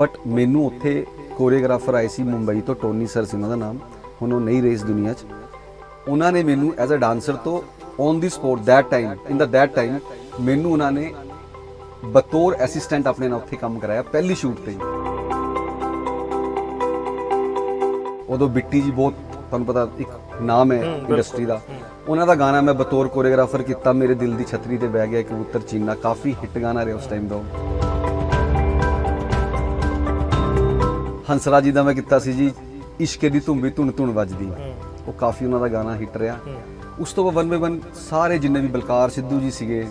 But ਮੈਨੂੰ ਉੱਥੇ choreographer ਆਏ ਸੀ ਮੁੰਬਈ ਤੋਂ ਟੋਨੀ ਸਰ ਸੀ ਉਹਨਾਂ ਦਾ ਨਾਮ। ਹੁਣ ਉਹ ਨਹੀਂ ਰਹੇ ਇਸ ਦੁਨੀਆ 'ਚ। ਉਹਨਾਂ ਨੇ ਮੈਨੂੰ as a dancer to on the support that time in the that time ਮੈਨੂੰ ਉਹਨਾਂ ਨੇ ਬਤੌਰ ਅਸਿਸਟੈਂਟ ਆਪਣੇ ਨਾਲ ਉੱਥੇ ਕੰਮ ਕਰਾਇਆ ਪਹਿਲੀ ਸ਼ੂਟ ਤੇ। ਉਦੋਂ ਬਿੱਟੀ ਜੀ ਬਹੁਤ ਤੁਹਾਨੂੰ ਪਤਾ ਇੱਕ ਨਾਮ ਹੈ ਇੰਡਸਟਰੀ ਦਾ। ਉਹਨਾਂ ਦਾ ਗਾਣਾ ਮੈਂ ਬਤੌਰ ਕੋਰੀਓਗ੍ਰਾਫਰ ਕੀਤਾ ਮੇਰੇ ਦਿਲ ਦੀ ਛਤਰੀ ਤੇ ਬਹਿ ਗਿਆ ਕਬੂਤਰ ਚੀਨਾ ਕਾਫੀ ਹਿੱਟ ਗਾਣਾ ਰਿਹਾ ਉਸ ਟਾਈਮ ਦਾ ਹੰਸਰਾਜ ਜੀ ਦਾ ਮੈਂ ਕੀਤਾ ਸੀ ਜੀ ਇਸ਼ਕੇ ਦੀ ਧੁੰਬੀ ਧੁਨ ਧੁਨ ਵੱਜਦੀ। ਉਹ ਕਾਫੀ ਉਹਨਾਂ ਦਾ ਗਾਣਾ ਹਿੱਟ ਰਿਹਾ। ਉਸ ਤੋਂ ਬਾਅਦ ਵਨ ਬਾਈ ਵਨ ਸਾਰੇ ਜਿੰਨੇ ਵੀ ਬਲਕਾਰ ਸਿੱਧੂ ਜੀ ਸੀਗੇ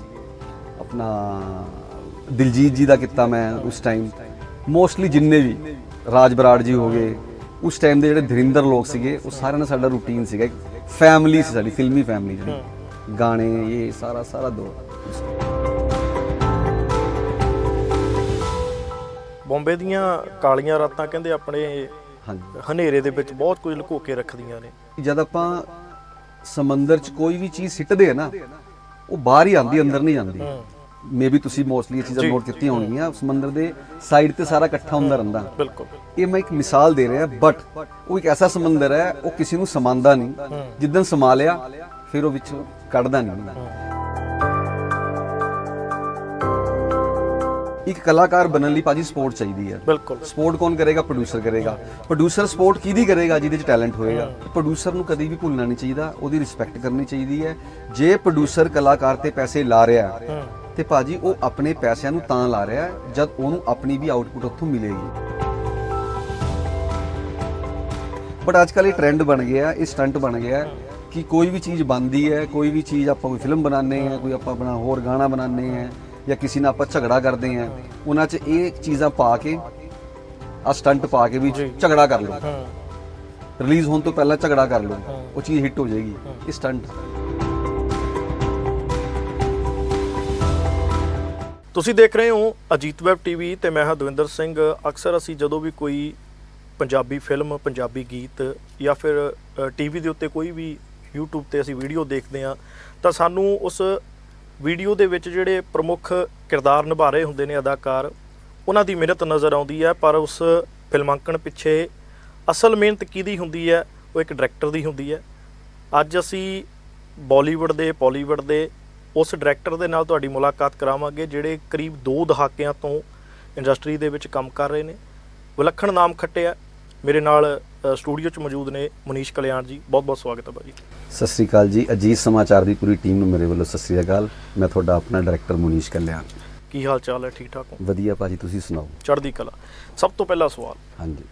ਆਪਣਾ ਦਿਲਜੀਤ ਜੀ ਦਾ ਕੀਤਾ ਮੈਂ ਉਸ ਟਾਈਮ ਮੋਸਟਲੀ ਜਿੰਨੇ ਵੀ ਰਾਜ ਬਰਾੜ ਜੀ ਹੋ ਗਏ ਉਸ ਟਾਈਮ ਦੇ ਜਿਹੜੇ ਧਰਿੰਦਰ ਲੋਕ ਸੀਗੇ ਉਹ ਸਾਰਿਆਂ ਦਾ ਸਾਡਾ ਰੂਟੀਨ ਸੀਗਾ। ਫੈਮਿਲੀ ਸੀ ਸਾਡੀ ਫਿਲਮੀ ਫੈਮਿਲੀ ਜਿਹੜੀ। ਗਾਣੇ ਇਹ ਸਾਰਾ ਸਾਰਾ ਦੋ। ਬੰਬੇ ਦੀਆਂ ਕਾਲੀਆਂ ਰਾਤਾਂ ਕਹਿੰਦੇ ਆਪਣੇ ਹਾਂਜੀ। ਹਨੇਰੇ ਦੇ ਵਿੱਚ ਬਹੁਤ ਕੁਝ ਲੁਕੋ ਕੇ ਰੱਖਦੀਆਂ ਨੇ। ਜਦ ਆਪਾਂ ਸਮੁੰਦਰ 'ਚ ਕੋਈ ਵੀ ਚੀਜ਼ ਸਿੱਟਦੇ ਆ ਨਾ ਉਹ ਬਾਹਰ ਹੀ ਆਂਦੀ ਅੰਦਰ ਨਹੀਂ ਜਾਂਦੀ ਮੇਬੀ ਤੁਸੀਂ ਮੋਸਟਲੀ ਇਹ ਚੀਜ਼ਾਂ ਨੋਟ ਕੀਤੀਆਂ ਹੋਣਗੀਆਂ ਸਮੁੰਦਰ ਦੇ ਸਾਈਡ ਤੇ ਸਾਰਾ ਇਕੱਠਾ ਹੁੰਦਾ ਰਹਿੰਦਾ। ਬਿਲਕੁਲ। ਇਹ ਮੈਂ ਇੱਕ ਮਿਸਾਲ ਦੇ ਰਿਹਾ ਬਟ ਉਹ ਇੱਕ ਐਸਾ ਸਮੁੰਦਰ ਹੈ ਉਹ ਕਿਸੇ ਨੂੰ ਸਮਾਂਦਾ ਨਹੀਂ। ਜਿੱਦਨ ਸਮਾ ਲਿਆ ਫਿਰ ਉਹ ਵਿੱਚੋਂ ਕੱਢਦਾ ਨਹੀਂ। ਹੁੰਦਾ ਇੱਕ ਕਲਾਕਾਰ ਬਣਨ ਲਈ ਭਾਜੀ ਸਪੋਰਟ ਚਾਹੀਦੀ ਹੈ। ਬਿਲਕੁਲ। ਸਪੋਰਟ ਕੌਣ ਕਰੇਗਾ? ਪ੍ਰੋਡਿਊਸਰ ਕਰੇਗਾ। ਪ੍ਰੋਡਿਊਸਰ ਸਪੋਰਟ ਕਿਹਦੀ ਕਰੇਗਾ ਜਿਹਦੇ ਚ ਟੈਲੈਂਟ ਹੋਏਗਾ? ਪ੍ਰੋਡਿਊਸਰ ਨੂੰ ਕਦੀ ਵੀ ਭੁੱਲਣਾ ਨਹੀਂ ਚਾਹੀਦਾ। ਉਹਦੀ ਰਿਸਪੈਕਟ ਕਰਨੀ ਚਾਹੀਦੀ ਹੈ। ਜੇ ਪ੍ਰੋਡਿਊਸਰ ਕਲਾਕਾਰ ਤੇ ਪੈਸੇ ਲਾ ਰਿਹਾ ਹੈ, ਤੇ ਭਾਜੀ ਉਹ ਆਪਣੇ ਪੈਸਿਆਂ ਨੂੰ ਤਾਂ ਲਾ ਰਿਹਾ ਜਦ ਉਹਨੂੰ ਆਪਣੀ ਵੀ ਆਊਟਪੁੱਟ ਉੱਥੋਂ ਮਿਲੇਗੀ। ਬਟ ਅੱਜ ਕੱਲ੍ਹ ਇਹ ਟ੍ਰੈਂਡ ਬਣ ਗਿਆ ਇਹ ਸਟੰਟ ਬਣ ਗਿਆ ਕਿ ਕੋਈ ਵੀ ਚੀਜ਼ ਬਣਦੀ ਹੈ ਕੋਈ ਵੀ ਚੀਜ਼ ਆਪਾਂ ਕੋਈ ਫਿਲਮ ਬਣਾਉਂਦੇ ਆ ਕੋਈ ਆਪਾਂ ਆਪਣਾ ਹੋਰ ਗਾਣਾ ਬਣਾਉਂਦੇ ਆ ਜਾਂ ਕਿਸੇ ਨਾਲ ਆਪਾਂ ਝਗੜਾ ਕਰਦੇ ਆ ਉਹਨਾਂ 'ਚ ਇਹ ਚੀਜ਼ਾਂ ਪਾ ਕੇ ਆ ਸਟੰਟ ਪਾ ਕੇ ਵੀ ਝਗੜਾ ਕਰ ਲਓ। ਹਾਂ। ਰਿਲੀਜ਼ ਹੋਣ ਤੋਂ ਪਹਿਲਾਂ ਝਗੜਾ ਕਰ ਲਓ। ਉਹ ਚੀਜ਼ ਹਿੱਟ ਹੋ ਜਾਏਗੀ ਇਹ ਸਟੰਟ। ਤੁਸੀਂ ਦੇਖ ਰਹੇ ਹੋ ਅਜੀਤ ਵੈਬ ਟੀਵੀ ਤੇ ਮੈਂ ਹਾਂ ਦਵਿੰਦਰ ਸਿੰਘ। ਅਕਸਰ ਅਸੀਂ ਜਦੋਂ ਵੀ ਕੋਈ ਪੰਜਾਬੀ ਫਿਲਮ ਪੰਜਾਬੀ ਗੀਤ ਜਾਂ ਫਿਰ ਟੀਵੀ ਦੇ ਉੱਤੇ ਕੋਈ ਵੀ YouTube ਤੇ ਅਸੀਂ ਵੀਡੀਓ ਦੇਖਦੇ ਹਾਂ ਤਾਂ ਸਾਨੂੰ ਉਸ ਵੀਡੀਓ ਦੇ ਵਿੱਚ ਜਿਹੜੇ ਪ੍ਰਮੁੱਖ ਕਿਰਦਾਰ ਨਿਭਾ ਰਹੇ ਹੁੰਦੇ ਨੇ ਅਦਾਕਾਰ, ਉਹਨਾਂ ਦੀ ਮਿਹਨਤ ਨਜ਼ਰ ਆਉਂਦੀ ਹੈ, ਪਰ ਉਸ ਫਿਲਮਾਂਕਣ ਪਿੱਛੇ ਅਸਲ ਮਿਹਨਤ ਕਿਹਦੀ ਹੁੰਦੀ ਹੈ, ਉਹ ਇੱਕ ਡਾਇਰੈਕਟਰ ਦੀ ਹੁੰਦੀ ਹੈ। ਅੱਜ ਅਸੀਂ ਬਾਲੀਵੁੱਡ ਦੇ ਪੋਲੀਵੁੱਡ ਦੇ ਉਸ ਡਾਇਰੈਕਟਰ ਦੇ ਨਾਲ ਤੁਹਾਡੀ ਮੁਲਾਕਾਤ ਕਰਾਵਾਂਗੇ, ਜਿਹੜੇ ਕਰੀਬ 2 ਦਹਾਕਿਆਂ ਤੋਂ ਇੰਡਸਟਰੀ ਦੇ ਵਿੱਚ ਕੰਮ ਕਰ ਰਹੇ ਨੇ। ਵਿਲੱਖਣ ਨਾਮ ਖੱਟਿਆ ਮੇਰੇ ਨਾਲ ਸਟੂਡੀਓ 'ਚ ਮੌਜੂਦ ਨੇ ਮਨੀਸ਼ ਕਲਿਆਣ ਜੀ। ਬਹੁਤ ਬਹੁਤ ਸਵਾਗਤ ਹੈ ਭਾਜੀ। ਸਤਿ ਸ੍ਰੀ ਅਕਾਲ ਜੀ। ਅਜੀਤ ਸਮਾਚਾਰ ਦੀ ਪੂਰੀ ਟੀਮ ਨੂੰ ਮੇਰੇ ਵੱਲੋਂ ਸਤਿ ਸ੍ਰੀ ਅਕਾਲ। ਮੈਂ ਤੁਹਾਡਾ ਆਪਣਾ ਡਾਇਰੈਕਟਰ ਮੁਨੀਸ਼ ਕਲਿਆਣ। ਕੀ ਹਾਲ ਚਾਲ ਹੈ? ਠੀਕ ਠਾਕ ਹੋ? ਵਧੀਆ ਭਾਜੀ ਤੁਸੀਂ ਸੁਣਾਓ? ਚੜ੍ਹਦੀ ਕਲਾ। ਸਭ ਤੋਂ ਪਹਿਲਾ ਸਵਾਲ ਹਾਂਜੀ।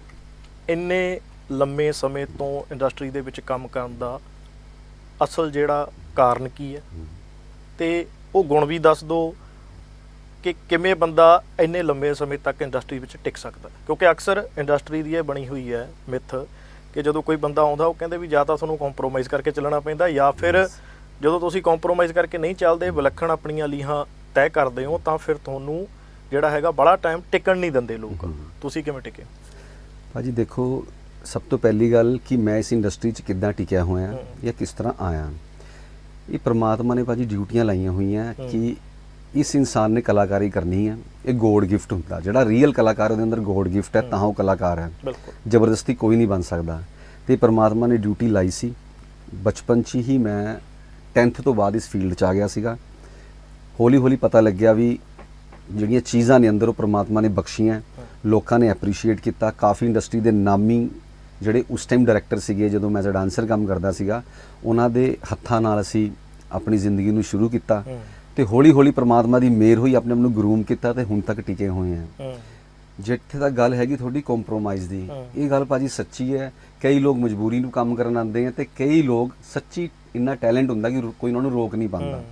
ਇੰਨੇ ਲੰਮੇ ਸਮੇਂ ਤੋਂ ਇੰਡਸਟਰੀ ਦੇ ਵਿੱਚ ਕੰਮ ਕਰਨ ਦਾ ਅਸਲ ਜਿਹੜਾ ਕਾਰਨ ਕੀ ਹੈ। ਤੇ ਉਹ ਗੁਣ ਵੀ ਦੱਸ ਦਿਓ ਕਿ ਕਿਵੇਂ ਬੰਦਾ ਇੰਨੇ ਲੰਮੇ ਸਮੇਂ ਤੱਕ ਇੰਡਸਟਰੀ ਵਿੱਚ ਟਿਕ ਸਕਦਾ। ਕਿਉਂਕਿ ਅਕਸਰ ਇੰਡਸਟਰੀ ਦੀ ਇਹ ਬਣੀ ਹੋਈ ਹੈ ਮਿੱਥ ਕਿ ਜਦੋਂ ਕੋਈ ਬੰਦਾ ਆਉਂਦਾ ਉਹ ਕਹਿੰਦੇ ਵੀ ਜਾਂ ਤਾਂ ਤੁਹਾਨੂੰ ਕੰਪਰੋਮਾਈਜ਼ ਕਰਕੇ ਚੱਲਣਾ ਪੈਂਦਾ ਜਾਂ ਫਿਰ ਜਦੋਂ ਤੁਸੀਂ ਕੰਪਰੋਮਾਈਜ਼ ਕਰਕੇ ਨਹੀਂ ਚੱਲਦੇ ਵਿਲੱਖਣ ਆਪਣੀਆਂ ਲੀਹਾਂ ਤੈਅ ਕਰਦੇ ਹੋ ਤਾਂ ਫਿਰ ਤੁਹਾਨੂੰ ਜਿਹੜਾ ਹੈਗਾ ਬੜਾ ਟਾਈਮ ਟਿਕਣ ਨਹੀਂ ਦਿੰਦੇ ਲੋਕ। ਤੁਸੀਂ ਕਿਵੇਂ ਟਿਕੇ? ਭਾਜੀ ਦੇਖੋ ਸਭ ਤੋਂ ਪਹਿਲੀ ਗੱਲ ਕਿ ਮੈਂ ਇਸ ਇੰਡਸਟਰੀ 'ਚ ਕਿੱਦਾਂ ਟਿਕਿਆ ਹੋਇਆ। ਜਾਂ ਕਿਸ ਤਰ੍ਹਾਂ ਆਇਆ। ਇਹ ਪ੍ਰਮਾਤਮਾ ਨੇ ਭਾਜੀ ਡਿਊਟੀਆਂ ਲਾਈਆਂ ਹੋਈਆਂ ਕਿ ਇਸ ਇਨਸਾਨ ਨੇ ਕਲਾਕਾਰੀ ਕਰਨੀ ਹੈ ਇਹ ਗੋਡ ਗਿਫਟ ਹੁੰਦਾ। ਜਿਹੜਾ ਰੀਅਲ ਕਲਾਕਾਰ ਉਹਦੇ ਅੰਦਰ ਗੋਡ ਗਿਫਟ ਹੈ ਤਾਂ ਉਹ ਕਲਾਕਾਰ ਹੈ। ਜ਼ਬਰਦਸਤੀ ਕੋਈ ਨਹੀਂ ਬਣ ਸਕਦਾ। ਤੇ ਪ੍ਰਮਾਤਮਾ ਨੇ ਡਿਊਟੀ ਲਾਈ ਸੀ। ਬਚਪਨ 'ਚ ਹੀ ਮੈਂ 10th ਤੋਂ ਬਾਅਦ ਇਸ ਫੀਲਡ 'ਚ ਆ ਗਿਆ ਸੀਗਾ। ਹੌਲੀ ਹੌਲੀ ਪਤਾ ਲੱਗਿਆ ਵੀ ਜਿਹੜੀਆਂ ਚੀਜ਼ਾਂ ਨੇ ਅੰਦਰ ਉਹ ਪ੍ਰਮਾਤਮਾ ਨੇ ਬਖਸ਼ੀਆਂ। ਲੋਕਾਂ ਨੇ ਐਪਰੀਸ਼ੀਏਟ ਕੀਤਾ। ਕਾਫੀ ਇੰਡਸਟਰੀ ਦੇ ਨਾਮੀ ਜਿਹੜੇ ਉਸ ਟਾਈਮ ਡਾਇਰੈਕਟਰ ਸੀਗੇ ਜਦੋਂ ਮੈਂ ਐਜ਼ ਡਾਂਸਰ ਕੰਮ ਕਰਦਾ ਸੀਗਾ ਉਹਨਾਂ ਦੇ ਹੱਥਾਂ ਨਾਲ ਅਸੀਂ ਆਪਣੀ ਜ਼ਿੰਦਗੀ ਨੂੰ ਸ਼ੁਰੂ ਕੀਤਾ। ਤੇ ਹੌਲੀ ਹੌਲੀ ਪ੍ਰਮਾਤਮਾ ਦੀ ਮਿਹਰ ਹੋਈ ਆਪਣੇ ਆਪ ਨੂੰ ਗਰੂਮ ਕੀਤਾ ਤੇ ਹੁਣ ਤੱਕ ਟਿਕੇ ਹੋਏ ਹੂੰ। ਜਿੱਥੇ ਤੱਕ ਗੱਲ ਹੈਗੀ ਤੁਹਾਡੀ ਕੰਪਰੋਮਾਈਜ਼ ਦੀ। ਇਹ ਗੱਲ ਭਾਜੀ ਸੱਚੀ ਹੈ। ਕਈ ਲੋਕ ਮਜਬੂਰੀ ਨੂੰ ਕੰਮ ਕਰਨ ਆਉਂਦੇ ਆ ਤੇ ਕਈ ਲੋਕ ਸੱਚੀ ਇੰਨਾ ਟੈਲੈਂਟ ਹੁੰਦਾ ਕਿ ਕੋਈ ਉਹਨਾਂ ਨੂੰ ਰੋਕ ਨਹੀਂ ਪਾਉਂਦਾ।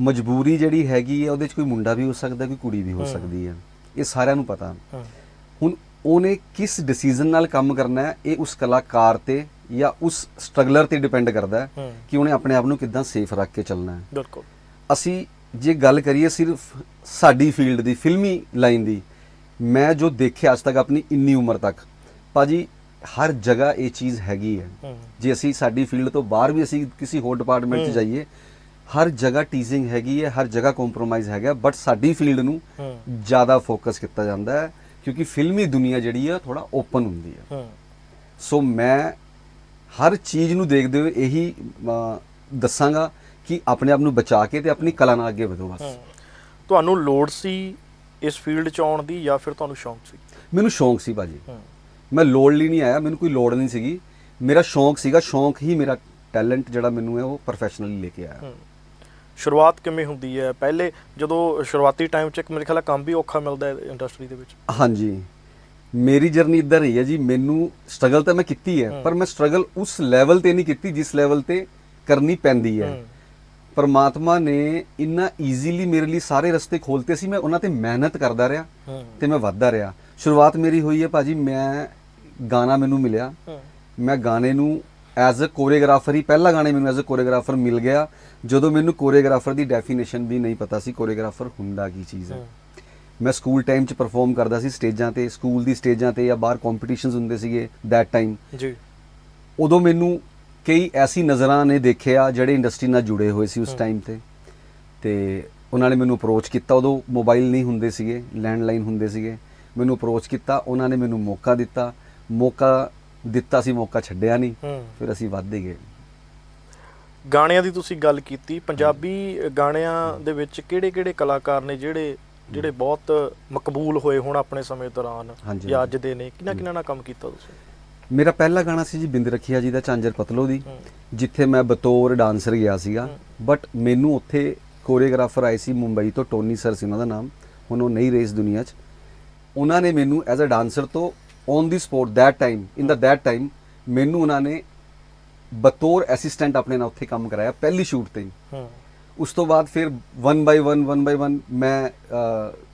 ਮਜਬੂਰੀ ਜਿਹੜੀ ਹੈਗੀ ਹੈ ਉਹਦੇ 'ਚ ਕੋਈ ਮੁੰਡਾ ਵੀ ਹੋ ਸਕਦਾ ਕੋਈ ਕੁੜੀ ਵੀ ਹੋ। ਸਕਦੀ ਹੈ। ਇਹ ਸਾਰਿਆਂ ਨੂੰ ਪਤਾ। ਹੁਣ ਉਹਨੇ ਕਿਸ ਡਿਸੀਜਨ ਨਾਲ ਕੰਮ ਕਰਨਾ ਹੈ ਇਹ ਉਸ ਕਲਾਕਾਰ ਤੇ ਜਾਂ ਉਸ ਸਟਰਗਲਰ ਤੇ ਡਿਪੈਂਡ ਕਰਦਾ ਹੂੰ ਕਿ ਉਹਨੇ ਆਪਣੇ ਆਪ ਨੂੰ ਕਿੱਦਾਂ ਸੇਫ ਰੱਖ ਕੇ ਚੱਲਣਾ ਹੈ। ਬਿਲਕੁਲ। ਅਸੀਂ ਜੇ ਗੱਲ ਕਰੀਏ ਸਿਰਫ ਸਾਡੀ ਫੀਲਡ ਦੀ ਫਿਲਮੀ ਲਾਈਨ ਦੀ ਮੈਂ ਜੋ ਦੇਖਿਆ ਅੱਜ ਤੱਕ ਆਪਣੀ ਇੰਨੀ ਉਮਰ ਤੱਕ ਭਾਜੀ ਹਰ ਜਗ੍ਹਾ ਇਹ ਚੀਜ਼ ਹੈਗੀ ਹੈ। ਹੂੰ। ਜੇ ਅਸੀਂ ਸਾਡੀ ਫੀਲਡ ਤੋਂ ਬਾਹਰ ਵੀ ਅਸੀਂ ਕਿਸੇ ਹੋਰ ਡਿਪਾਰਟਮੈਂਟ 'ਚ ਹੂੰ। ਜਾਈਏ ਹਰ ਜਗ੍ਹਾ ਟੀਜ਼ਿੰਗ ਹੈਗੀ ਹੈ ਹਰ ਜਗ੍ਹਾ ਕੰਪਰੋਮਾਈਜ਼ ਹੈਗਾ ਬਟ ਸਾਡੀ ਫੀਲਡ ਨੂੰ ਹੂੰ। ਜ਼ਿਆਦਾ ਫੋਕਸ ਕੀਤਾ ਜਾਂਦਾ ਹੈ ਕਿਉਂਕਿ ਫਿਲਮੀ ਦੁਨੀਆ ਜਿਹੜੀ ਆ ਥੋੜਾ ਓਪਨ ਹੁੰਦੀ ਹੂੰ। ਸੋ ਮੈਂ ਹਰ ਚੀਜ਼ ਨੂੰ ਦੇਖਦੇ ਹੋਏ ਇਹੀ ਦੱਸਾਂਗਾ ਕਿ ਆਪਣੇ ਆਪ ਨੂੰ ਬਚਾ ਕੇ ਤੇ ਆਪਣੀ ਕਲਾ ਨਾਲ ਅੱਗੇ ਵਧੋ ਬਸ। ਤੁਹਾਨੂੰ ਲੋੜ ਸੀ ਇਸ ਫੀਲਡ 'ਚ ਆਉਣ ਦੀ ਜਾਂ ਫਿਰ ਤੁਹਾਨੂੰ ਸ਼ੌਂਕ ਸੀ? ਮੈਨੂੰ ਸ਼ੌਂਕ ਸੀ ਹੂੰ। ਮੈਂ ਲੋੜ ਲਈ ਨਹੀਂ ਆਇਆ ਮੈਨੂੰ ਕੋਈ ਲੋੜ ਨਹੀਂ ਸੀਗੀ। ਮੇਰਾ ਸ਼ੌਂਕ ਸੀਗਾ ਸ਼ੌਂਕ ਹੀ ਮੇਰਾ ਟੈਲੈਂਟ ਜਿਹੜਾ ਮੈਨੂੰ ਹੈ ਉਹ ਪ੍ਰੋਫੈਸ਼ਨਲੀ ਲੈ ਕੇ ਆਇਆ। ਸ਼ੁਰੂਆਤ ਕਿਵੇਂ ਹੁੰਦੀ ਹੈ? ਪਹਿਲੇ ਜਦੋਂ ਸ਼ੁਰੂਆਤੀ ਟਾਈਮ 'ਚ ਇੱਕ ਮੇਰੇ ਖਿਆਲ ਕੰਮ ਵੀ ਔਖਾ ਮਿਲਦਾ ਹੈ ਇੰਡਸਟਰੀ ਦੇ ਵਿੱਚ। ਹਾਂਜੀ। ਮੇਰੀ ਜਰਨੀ ਇਦਾਂ ਰਹੀ ਹੈ ਜੀ ਮੈਨੂੰ ਸਟਰਗਲ ਤਾਂ ਮੈਂ ਕੀਤੀ ਹੈ। ਪਰ ਮੈਂ ਸਟਰਗਲ ਉਸ ਲੈਵਲ ਤੇ ਨਹੀਂ ਕੀਤੀ ਜਿਸ ਲੈਵਲ ਤੇ ਕਰਨੀ ਪੈਂਦੀ ਹੂੰ। ਪਰਮਾਤਮਾ ਨੇ ਇੰਨਾ ਈਜ਼ੀਲੀ ਮੇਰੇ ਲਈ ਸਾਰੇ ਰਸਤੇ ਖੋਲਤੇ ਸੀ ਮੈਂ ਉਹਨਾਂ ਤੇ ਮਿਹਨਤ ਕਰਦਾ ਰਿਹਾ ਤੇ ਮੈਂ ਵੱਧਦਾ ਰਿਹਾ। ਸ਼ੁਰੂਆਤ ਮੇਰੀ ਹੋਈ ਹੈ ਭਾਜੀ ਮੈਂ ਗਾਣਾ ਮੈਨੂੰ ਮਿਲਿਆ। ਮੈਂ ਗਾਣੇ ਨੂੰ ਐਜ਼ ਅ ਕੋਰੀਓਗ੍ਰਾਫਰ ਹੀ ਪਹਿਲਾ ਗਾਣੇ ਮੈਨੂੰ ਐਜ਼ ਅ ਕੋਰੀਓਗ੍ਰਾਫਰ ਮਿਲ ਗਿਆ। ਜਦੋਂ ਮੈਨੂੰ ਕੋਰੀਓਗ੍ਰਾਫਰ ਦੀ ਡੈਫੀਨੇਸ਼ਨ ਵੀ ਨਹੀਂ ਪਤਾ ਸੀ ਕੋਰੀਓਗ੍ਰਾਫਰ ਹੁੰਦਾ ਕੀ ਚੀਜ਼ ਹੈ। ਮੈਂ ਸਕੂਲ ਟਾਈਮ 'ਚ ਪਰਫਾਰਮ ਕਰਦਾ ਸੀ ਸਟੇਜਾਂ ਤੇ ਸਕੂਲ ਦੀ ਸਟੇਜਾਂ ਤੇ ਜਾਂ ਬਾਹਰ ਕੰਪੀਟੀਸ਼ਨਸ ਹੁੰਦੇ ਸੀਗੇ ਦੈਟ ਟਾਈਮ ਜੀ। ਉਦੋਂ ਮੈਨੂੰ ਕਈ ਐਸੀ ਨਜ਼ਰਾਂ ਨੇ ਦੇਖਿਆ ਜਿਹੜੇ ਇੰਡਸਟਰੀ ਨਾਲ ਜੁੜੇ ਹੋਏ ਸੀ ਉਸ। ਟਾਈਮ ਤੇ। ਤੇ ਉਹਨਾਂ ਨੇ ਮੈਨੂੰ ਅਪਰੋਚ ਕੀਤਾ। ਉਦੋਂ ਮੋਬਾਈਲ ਨਹੀਂ ਹੁੰਦੇ ਸੀਗੇ ਲੈਂਡਲਾਈਨ ਹੁੰਦੇ ਸੀਗੇ। ਮੈਨੂੰ ਅਪਰੋਚ ਕੀਤਾ। ਉਹਨਾਂ ਨੇ ਮੈਨੂੰ ਮੌਕਾ ਦਿੱਤਾ। ਮੌਕਾ ਦਿੱਤਾ ਸੀ ਮੌਕਾ ਛੱਡਿਆ ਨਹੀਂ। ਫਿਰ ਅਸੀਂ ਵੱਧਦੇ ਗਏ। ਗਾਣਿਆਂ ਦੀ ਤੁਸੀਂ ਗੱਲ ਕੀਤੀ। ਪੰਜਾਬੀ ਗਾਣਿਆਂ ਦੇ ਵਿੱਚ ਕਿਹੜੇ-ਕਿਹੜੇ ਕਲਾਕਾਰ ਨੇ ਜਿਹੜੇ ਜਿਹੜੇ ਬਹੁਤ ਮਕਬੂਲ ਹੋਏ ਹੁਣ ਆਪਣੇ ਸਮੇਂ ਦੌਰਾਨ ਜਾਂ। ਅੱਜ ਦੇ ਨੇ? ਕਿਹਨਾਂ ਕਿਹਨਾਂ ਨਾਲ ਕੰਮ ਕੀਤਾ ਤੁਸੀਂ? ਮੇਰਾ ਪਹਿਲਾ ਗਾਣਾ ਸੀ ਜੀ ਬਿੰਦ ਰਖੀਆ ਜੀ ਦਾ ਝਾਂਜਰ ਪਤਲੋ ਦੀ ਜਿੱਥੇ ਮੈਂ ਬਤੌਰ ਡਾਂਸਰ ਗਿਆ ਸੀਗਾ। ਬਟ ਮੈਨੂੰ ਉੱਥੇ ਕੋਰੀਓਗ੍ਰਾਫਰ ਆਏ ਸੀ ਮੁੰਬਈ ਤੋਂ ਟੋਨੀ ਸਰ ਸੀ ਉਹਨਾਂ ਦਾ ਨਾਮ। ਹੁਣ ਉਹ ਨਹੀਂ ਰਹੇ ਇਸ ਦੁਨੀਆ 'ਚ। ਉਹਨਾਂ ਨੇ ਮੈਨੂੰ as a dancer to on the support that time in the that time ਮੈਨੂੰ ਉਹਨਾਂ ਨੇ ਬਤੌਰ ਅਸਿਸਟੈਂਟ ਆਪਣੇ ਨਾਲ ਉੱਥੇ ਕੰਮ ਕਰਾਇਆ ਪਹਿਲੀ ਸ਼ੂਟ ਤੇ ਹੀ। ਉਸ ਤੋਂ ਬਾਅਦ ਫਿਰ 1 ਬਾਈ 1 1 ਬਾਈ 1 ਮੈਂ